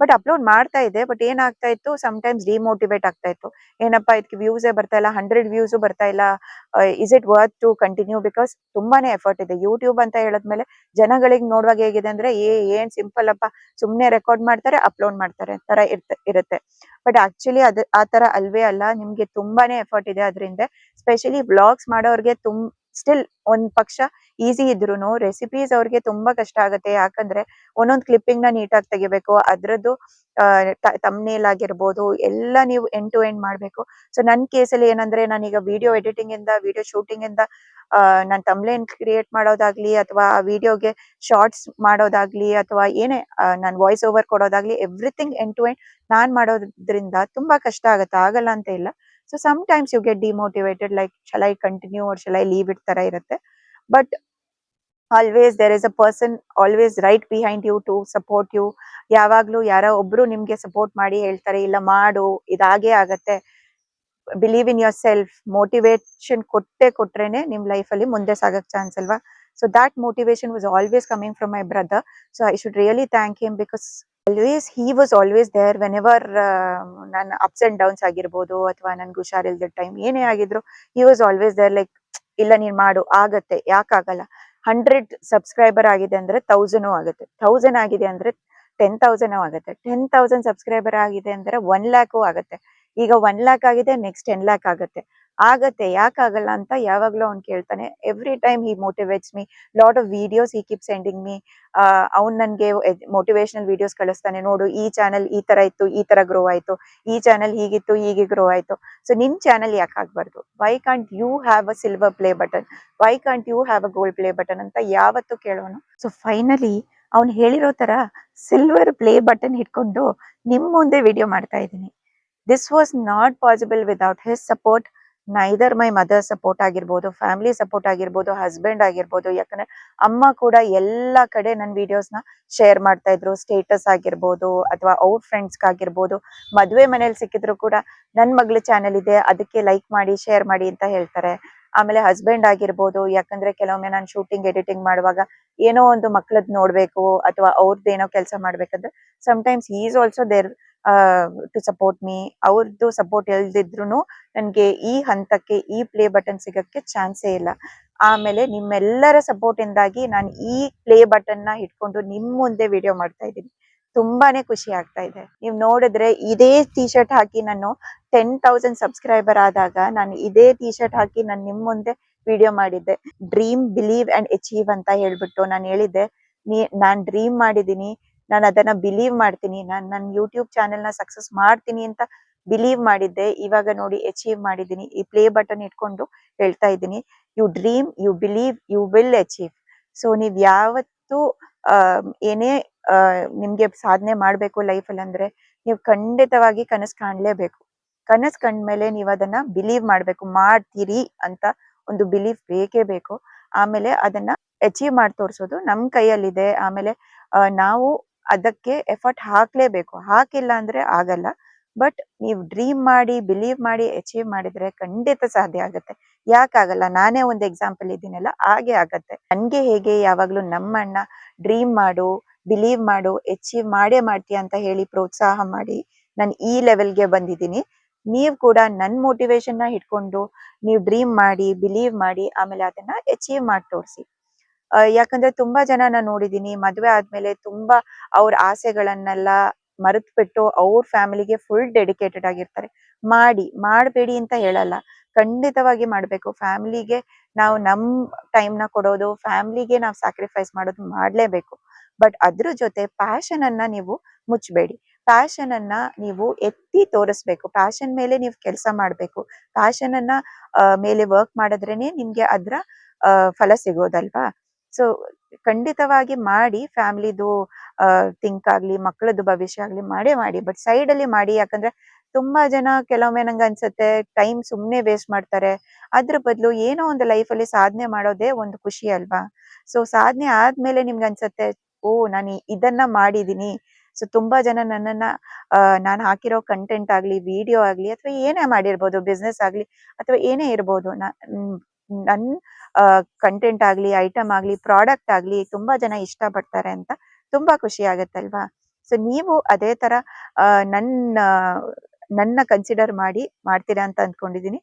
A: ಬಟ್ ಅಪ್ಲೋಡ್ ಮಾಡ್ತಾ ಇದೆ ಬಟ್ ಏನಾಗ್ತಾ ಇತ್ತು? ಟೈಮ್ಸ್ ಡಿಮೋಟಿವೇಟ್ ಆಗ್ತಾ ಇತ್ತು. ಏನಪ್ಪಾ ಇದಕ್ಕೆ ವ್ಯೂಸೇ ಬರ್ತಾ ಇಲ್ಲ ಹಂಡ್ರೆಡ್ ವ್ಯೂಸ್ ಬರ್ತಾ ಇಲ್ಲ. Is it worth to continue because ತುಂಬಾನೇ ಎಫರ್ಟ್ ಇದೆ. ಯೂಟ್ಯೂಬ್ ಅಂತ ಹೇಳಿದ್ಮೇಲೆ ಜನಗಳಿಗೆ ನೋಡುವಾಗ ಹೇಗಿದೆ ಅಂದ್ರೆ, ಏ, ಏನ್ ಸಿಂಪಲ್ ಅಪ್ಪ. ಸುಮ್ನೆ ರೆಕಾರ್ಡ್ ಮಾಡ್ತಾರೆ ಅಪ್ಲೋಡ್ ಮಾಡ್ತಾರೆ ತರ ಇರ್ತ, ಇರುತ್ತೆ. ಬಟ್ ಆಕ್ಚುಲಿ ಅದ್ ಆ ತರ ಅಲ್ವೇ ಅಲ್ಲ. ನಿಮ್ಗೆ ತುಂಬಾನೇ ಎಫರ್ಟ್ ಇದೆ ಅದರಿಂದ. ಸ್ಪೆಷಲಿ ಬ್ಲಾಗ್ಸ್ ಮಾಡೋರ್ಗೆ ತುಂ ಸ್ಟಿಲ್ ಒಂದ್ ಪಕ್ಷ ಈಸಿ ಇದ್ರೂನು ರೆಸಿಪೀಸ್ ಅವ್ರಿಗೆ ತುಂಬಾ ಕಷ್ಟ ಆಗುತ್ತೆ. ಯಾಕಂದ್ರೆ ಒಂದೊಂದ್ ಕ್ಲಿಪ್ಪಿಂಗ್ನ ನೀಟಾಗಿ ತೆಗಿಬೇಕು, ಅದ್ರದ್ದು ತಮ್ನೇಲ್ ಆಗಿರ್ಬೋದು, ಎಲ್ಲ ನೀವು ಎಂಡ್ ಟು ಎಂಡ್ ಮಾಡ್ಬೇಕು. ಸೊ ನನ್ ಕೇಸಲ್ಲಿ ಏನಂದ್ರೆ ನಾನೀಗ ವಿಡಿಯೋ ಎಡಿಟಿಂಗ್ ಇಂದ ವಿಡಿಯೋ ಶೂಟಿಂಗ್ ಇಂದ ನಾನ್ ತಮ್ಲೇನ್ ಕ್ರಿಯೇಟ್ ಮಾಡೋದಾಗ್ಲಿ ಅಥವಾ ಆ ವಿಡಿಯೋಗೆ ಶಾರ್ಟ್ಸ್ ಮಾಡೋದಾಗ್ಲಿ ಅಥವಾ ಏನೇ ನಾನು ವಾಯ್ಸ್ ಓವರ್ ಕೊಡೋದಾಗ್ಲಿ ಎವ್ರಿಥಿಂಗ್ ಎಂಡ್ ಟು ಎಂಡ್ ನಾನ್ ಮಾಡೋದ್ರಿಂದ ತುಂಬಾ ಕಷ್ಟ ಆಗುತ್ತೆ. ಆಗಲ್ಲ ಅಂತ ಇಲ್ಲ. So some times you get demotivated like shall I continue or shall I leave it ತರ ಇರುತ್ತೆ but always there is a person always right behind you to support you ಯಾವಾಗ್ಲೂ ಯಾರೋ ಒಬ್ರು ನಿಮ್ಗೆ ಸಪೋರ್ಟ್ ಮಾಡಿ ಹೇಳ್ತಾರೆ ಇಲ್ಲ ಮಾಡು ಇದಾಗೇ ಆಗತ್ತೆ believe in your self motivation ಕೊಟ್ಟೆ ಕೊಟ್ರೇನೆ ನಿಮ್ ಲೈಫ್ ಅಲ್ಲಿ ಮುಂದೆ ಸಾಗಕ್ ಚಾನ್ಸ್ ಅಲ್ವಾ so that motivation was always coming from my brother so I should really thank him because always he was always there whenever ನನ್ನ ಅಪ್ಸ್ ಅಂಡ್ ಡೌನ್ಸ್ ಆಗಿರ್ಬೋದು ಅಥವಾ ನನ್ಗೆ ಹುಷಾರಿಲ್ದ ಟೈಮ್ ಏನೇ ಆಗಿದ್ರು he was always there like ಇಲ್ಲ ನೀನ್ ಮಾಡು, ಆಗತ್ತೆ ಯಾಕಾಗಲ್ಲ ಹಂಡ್ರೆಡ್ ಸಬ್ಸ್ಕ್ರೈಬರ್ ಆಗಿದೆ ಅಂದ್ರೆ ತೌಸಂಡ್ ಆಗುತ್ತೆ. ತೌಸಂಡ್ ಆಗಿದೆ ಅಂದ್ರೆ ಟೆನ್ ತೌಸಂಡ್ ಆಗುತ್ತೆ. ಟೆನ್ ತೌಸಂಡ್ ಸಬ್ಸ್ಕ್ರೈಬರ್ ಆಗಿದೆ ಅಂದ್ರೆ ಒನ್ ಲ್ಯಾಕು ಆಗುತ್ತೆ. ಈಗ ಒನ್ ಲ್ಯಾಕ್ ಆಗಿದೆ ನೆಕ್ಸ್ಟ್ ಟೆನ್ ಲ್ಯಾಕ್ ಆಗುತ್ತೆ. ಆಗತ್ತೆ, ಯಾಕಾಗಲ್ಲ ಅಂತ ಯಾವಾಗ್ಲೂ ಅವ್ನು ಕೇಳ್ತಾನೆ. Every time he motivates me lot of videos he keep sending me ಅವ್ನು ನನಗೆ ಮೋಟಿವೇಶನಲ್ ವಿಡಿಯೋಸ್ ಕಳಿಸ್ತಾನೆ. ನೋಡು, ಈ ಚಾನಲ್ ಈ ತರ ಇತ್ತು, ಈ ತರ ಗ್ರೋ ಆಯ್ತು. ಈ ಚಾನಲ್ ಹೀಗಿತ್ತು, ಹೀಗೆ ಗ್ರೋ ಆಯ್ತು. ಸೊ ನಿನ್ ಚಾನಲ್ ಯಾಕೆ ಆಗ್ಬಾರ್ದು why can't you have a silver play button why can't you have a gold play button ಅಂತ ಯಾವತ್ತು ಕೇಳೋನು. ಸೊ ಫೈನಲಿ ಅವ್ನು ಹೇಳಿರೋ ತರ ಸಿಲ್ವರ್ ಪ್ಲೇ ಬಟನ್ ಹಿಡ್ಕೊಂಡು ನಿಮ್ ಮುಂದೆ ವಿಡಿಯೋ ಮಾಡ್ತಾ ಇದ್ದೀನಿ. This was not possible without his support neither my mother support ಆಗಿರ್ಬೋದು ಫ್ಯಾಮಿಲಿ ಸಪೋರ್ಟ್ ಆಗಿರ್ಬೋದು ಹಸ್ಬೆಂಡ್ ಆಗಿರ್ಬೋದು, ಯಾಕಂದ್ರೆ ಅಮ್ಮ ಕೂಡ ಎಲ್ಲ ಕಡೆ ನನ್ನ ವಿಡಿಯೋಸ್ನ ಶೇರ್ ಮಾಡ್ತಾ ಇದ್ರು. ಸ್ಟೇಟಸ್ ಆಗಿರ್ಬೋದು ಅಥವಾ ಅವ್ರ ಫ್ರೆಂಡ್ಸ್ ಮದುವೆ ಮನೇಲಿ ಸಿಕ್ಕಿದ್ರು ಕೂಡ ನನ್ನ ಮಗಳ ಚಾನೆಲ್ ಇದೆ, ಅದಕ್ಕೆ ಲೈಕ್ ಮಾಡಿ ಶೇರ್ ಮಾಡಿ ಅಂತ ಹೇಳ್ತಾರೆ. ಆಮೇಲೆ ಹಸ್ಬೆಂಡ್ ಆಗಿರ್ಬೋದು, ಯಾಕಂದ್ರೆ ಕೆಲವೊಮ್ಮೆ ನಾನು ಶೂಟಿಂಗ್ ಎಡಿಟಿಂಗ್ ಮಾಡುವಾಗ ಏನೋ ಒಂದು ಮಕ್ಳದ್ ನೋಡ್ಬೇಕು ಅಥವಾ ಅವ್ರದ್ದು ಏನೋ ಕೆಲಸ ಮಾಡ್ಬೇಕಂದ್ರೆ times is also there to support me ಅವ್ರದ್ದು ಸಪೋರ್ಟ್ ಎಲ್ದಿದ್ರು ನನಗೆ ಈ ಹಂತಕ್ಕೆ, ಈ ಪ್ಲೇ ಬಟನ್ ಸಿಗಕ್ಕೆ ಚಾನ್ಸೇ ಇಲ್ಲ. ಆಮೇಲೆ ನಿಮ್ಮೆಲ್ಲರ ಸಪೋರ್ಟ್ ಇಂದಾಗಿ ನಾನು ಈ ಪ್ಲೇ ಬಟನ್ನ ಇಟ್ಕೊಂಡು ನಿಮ್ ಮುಂದೆ ವಿಡಿಯೋ ಮಾಡ್ತಾ ಇದ್ದೀನಿ. ತುಂಬಾನೇ ಖುಷಿ ಆಗ್ತಾ ಇದೆ. ನೀವು ನೋಡಿದ್ರೆ ಇದೇ ಟಿ ಶರ್ಟ್ ಹಾಕಿ ನಾನು ಟೆನ್ ತೌಸಂಡ್ ಸಬ್ಸ್ಕ್ರೈಬರ್ ಆದಾಗ ನಾನು ಇದೇ ಟಿ ಶರ್ಟ್ ಹಾಕಿ ನಾನು ನಿಮ್ ಮುಂದೆ ವಿಡಿಯೋ ಮಾಡಿದ್ದೆ. ಡ್ರೀಮ್ ಬಿಲೀವ್ ಅಂಡ್ ಅಚೀವ್ ಅಂತ ಹೇಳ್ಬಿಟ್ಟು ನಾನು ಹೇಳಿದ್ದೆ. ನೀ, ನಾನ್ ಡ್ರೀಮ್ ಮಾಡಿದೀನಿ ನಾನು ಅದನ್ನ ಬಿಲೀವ್ ಮಾಡ್ತೀನಿ, ನಾನ್ ನನ್ನ ಯೂಟ್ಯೂಬ್ ಚಾನೆಲ್ನ ಸಕ್ಸಸ್ ಮಾಡ್ತೀನಿ ಅಂತ ಬಿಲೀವ್ ಮಾಡಿದ್ದೆ, ಇವಾಗ ನೋಡಿ ಅಚೀವ್ ಮಾಡಿದ್ದೀನಿ. ಈ ಪ್ಲೇ ಬಟನ್ ಇಟ್ಕೊಂಡು ಹೇಳ್ತಾ ಇದ್ದೀನಿ. You dream you believe you will achieve so ನೀವ್ ಯಾವತ್ತು ಏನೇ ನಿಮ್ಗೆ ಸಾಧನೆ ಮಾಡ್ಬೇಕು ಲೈಫ್ ಅಲ್ಲಿ ಅಂದ್ರೆ, ನೀವು ಖಂಡಿತವಾಗಿ ಕನಸು ಕಾಣ್ಲೇಬೇಕು. ಕನಸು ಕಂಡ್ಮೇಲೆ ನೀವು ಅದನ್ನ ಬಿಲೀವ್ ಮಾಡ್ಬೇಕು, ಮಾಡ್ತೀರಿ ಅಂತ ಒಂದು ಬಿಲೀಫ್ ಬೇಕೇ ಬೇಕು. ಆಮೇಲೆ ಅದನ್ನ ಅಚೀವ್ ಮಾಡಿ ತೋರಿಸೋದು ನಮ್ ಕೈಯಲ್ಲಿದೆ. ಆಮೇಲೆ ನಾವು ಅದಕ್ಕೆ ಎಫರ್ಟ್ ಹಾಕ್ಲೇಬೇಕು. ಹಾಕಿಲ್ಲ ಅಂದ್ರೆ ಆಗಲ್ಲ. ಬಟ್ ನೀವು ಡ್ರೀಮ್ ಮಾಡಿ ಬಿಲೀವ್ ಮಾಡಿ ಅಚೀವ್ ಮಾಡಿದ್ರೆ ಖಂಡಿತ ಸಾಧ್ಯ ಆಗುತ್ತೆ. ಯಾಕಾಗಲ್ಲ ನಾನೇ ಒಂದು ಎಕ್ಸಾಂಪಲ್ ಇದ್ದೀನಲ್ಲ, ಹಾಗೆ ಆಗತ್ತೆ. ನನಗೆ ಹೇಗೆ ಯಾವಾಗ್ಲೂ ನಮ್ಮ ಅಣ್ಣ ಡ್ರೀಮ್ ಮಾಡು ಬಿಲೀವ್ ಮಾಡು ಅಚೀವ್ ಮಾಡೇ ಮಾಡ್ತೀಯ ಅಂತ ಹೇಳಿ ಪ್ರೋತ್ಸಾಹ ಮಾಡಿ ನಾನು ಈ ಲೆವೆಲ್ಗೆ ಬಂದಿದ್ದೀನಿ. ನೀವ್ ಕೂಡ ನನ್ ಮೋಟಿವೇಶನ್ನ ಇಟ್ಕೊಂಡು ನೀವು ಡ್ರೀಮ್ ಮಾಡಿ ಬಿಲೀವ್ ಮಾಡಿ, ಆಮೇಲೆ ಅದನ್ನ ಅಚೀವ್ ಮಾಡಿ ತೋರಿಸಿ. ಯಾಕಂದ್ರೆ ತುಂಬಾ ಜನ ನಾನು ನೋಡಿದೀನಿ, ಮದ್ವೆ ಆದ್ಮೇಲೆ ತುಂಬಾ ಅವ್ರ ಆಸೆಗಳನ್ನೆಲ್ಲ ಮರೆತು ಬಿಟ್ಟು ಅವ್ರ ಫ್ಯಾಮಿಲಿಗೆ ಫುಲ್ ಡೆಡಿಕೇಟೆಡ್ ಆಗಿರ್ತಾರೆ. ಮಾಡಿ, ಮಾಡಬೇಡಿ ಅಂತ ಹೇಳಲ್ಲ. ಖಂಡಿತವಾಗಿ ಮಾಡ್ಬೇಕು. ಫ್ಯಾಮಿಲಿಗೆ ನಾವು ನಮ್ ಟೈಮ್ನ ಕೊಡೋದು, ಫ್ಯಾಮಿಲಿಗೆ ನಾವು ಸ್ಯಾಕ್ರಿಫೈಸ್ ಮಾಡೋದು ಮಾಡ್ಲೇಬೇಕು. ಬಟ್ ಅದ್ರ ಜೊತೆ ಪ್ಯಾಷನ್ ಅನ್ನ ನೀವು ಮುಚ್ಚಬೇಡಿ ಪ್ಯಾಷನ್ ಅನ್ನ ನೀವು ಎತ್ತಿ ತೋರಿಸ್ಬೇಕು. ಪ್ಯಾಷನ್ ಮೇಲೆ ನೀವು ಕೆಲಸ ಮಾಡ್ಬೇಕು. ಪ್ಯಾಷನ್ ಅನ್ನ ಮೇಲೆ ವರ್ಕ್ ಮಾಡಿದ್ರೇನೆ ನಿಮ್ಗೆ ಅದ್ರ ಫಲ ಸಿಗೋದಲ್ವಾ? ಸೊ ಖಂಡಿತವಾಗಿ ಮಾಡಿ, ಫ್ಯಾಮಿಲಿದು ಥಿಂಕ್ ಆಗ್ಲಿ ಮಕ್ಕಳದ್ದು ಭವಿಷ್ಯ ಆಗ್ಲಿ ಮಾಡೇ ಮಾಡಿ. ಬಟ್ ಸೈಡ್ ಅಲ್ಲಿ ಮಾಡಿ, ಯಾಕಂದ್ರೆ ತುಂಬಾ ಜನ ಕೆಲವೊಮ್ಮೆ ನಂಗೆ ಅನ್ಸುತ್ತೆ ಟೈಮ್ ಸುಮ್ನೆ ವೇಸ್ಟ್ ಮಾಡ್ತಾರೆ. ಅದ್ರ ಬದಲು ಏನೋ ಒಂದು ಲೈಫ್ ಅಲ್ಲಿ ಸಾಧನೆ ಮಾಡೋದೇ ಒಂದು ಖುಷಿ ಅಲ್ವಾ? ಸೊ ಸಾಧನೆ ಆದ್ಮೇಲೆ ನಿಮ್ಗೆ ಅನ್ಸುತ್ತೆ, ಓ, ನಾನು ಇದನ್ನ ಮಾಡಿದೀನಿ. ಸೊ ತುಂಬಾ ಜನ ನನ್ನನ್ನ ನಾನು ನಾನ್ ಹಾಕಿರೋ ಕಂಟೆಂಟ್ ಆಗ್ಲಿ ವಿಡಿಯೋ ಆಗ್ಲಿ, ಅಥವಾ ಏನೇ ಮಾಡಿರ್ಬೋದು ಬಿಸ್ನೆಸ್ ಆಗ್ಲಿ, ಅಥವಾ ಏನೇ ಇರ್ಬೋದು ನಾ- ನ್- ನನ್ ಕಂಟೆಂಟ್ ಆಗ್ಲಿ ಐಟಮ್ ಆಗ್ಲಿ ಪ್ರಾಡಕ್ಟ್ ಆಗ್ಲಿ ತುಂಬಾ ಜನ ಇಷ್ಟ ಪಡ್ತಾರೆ ಅಂತ ತುಂಬಾ ಖುಷಿ ಆಗತ್ತಲ್ವಾ? ಸೊ ನೀವು ಅದೇ ತರ ಆ, ನನ್ನ ನನ್ನ ಕನ್ಸಿಡರ್ ಮಾಡಿ ಮಾಡ್ತೀರಾ ಅಂತ ಅಂದ್ಕೊಂಡಿದೀನಿ.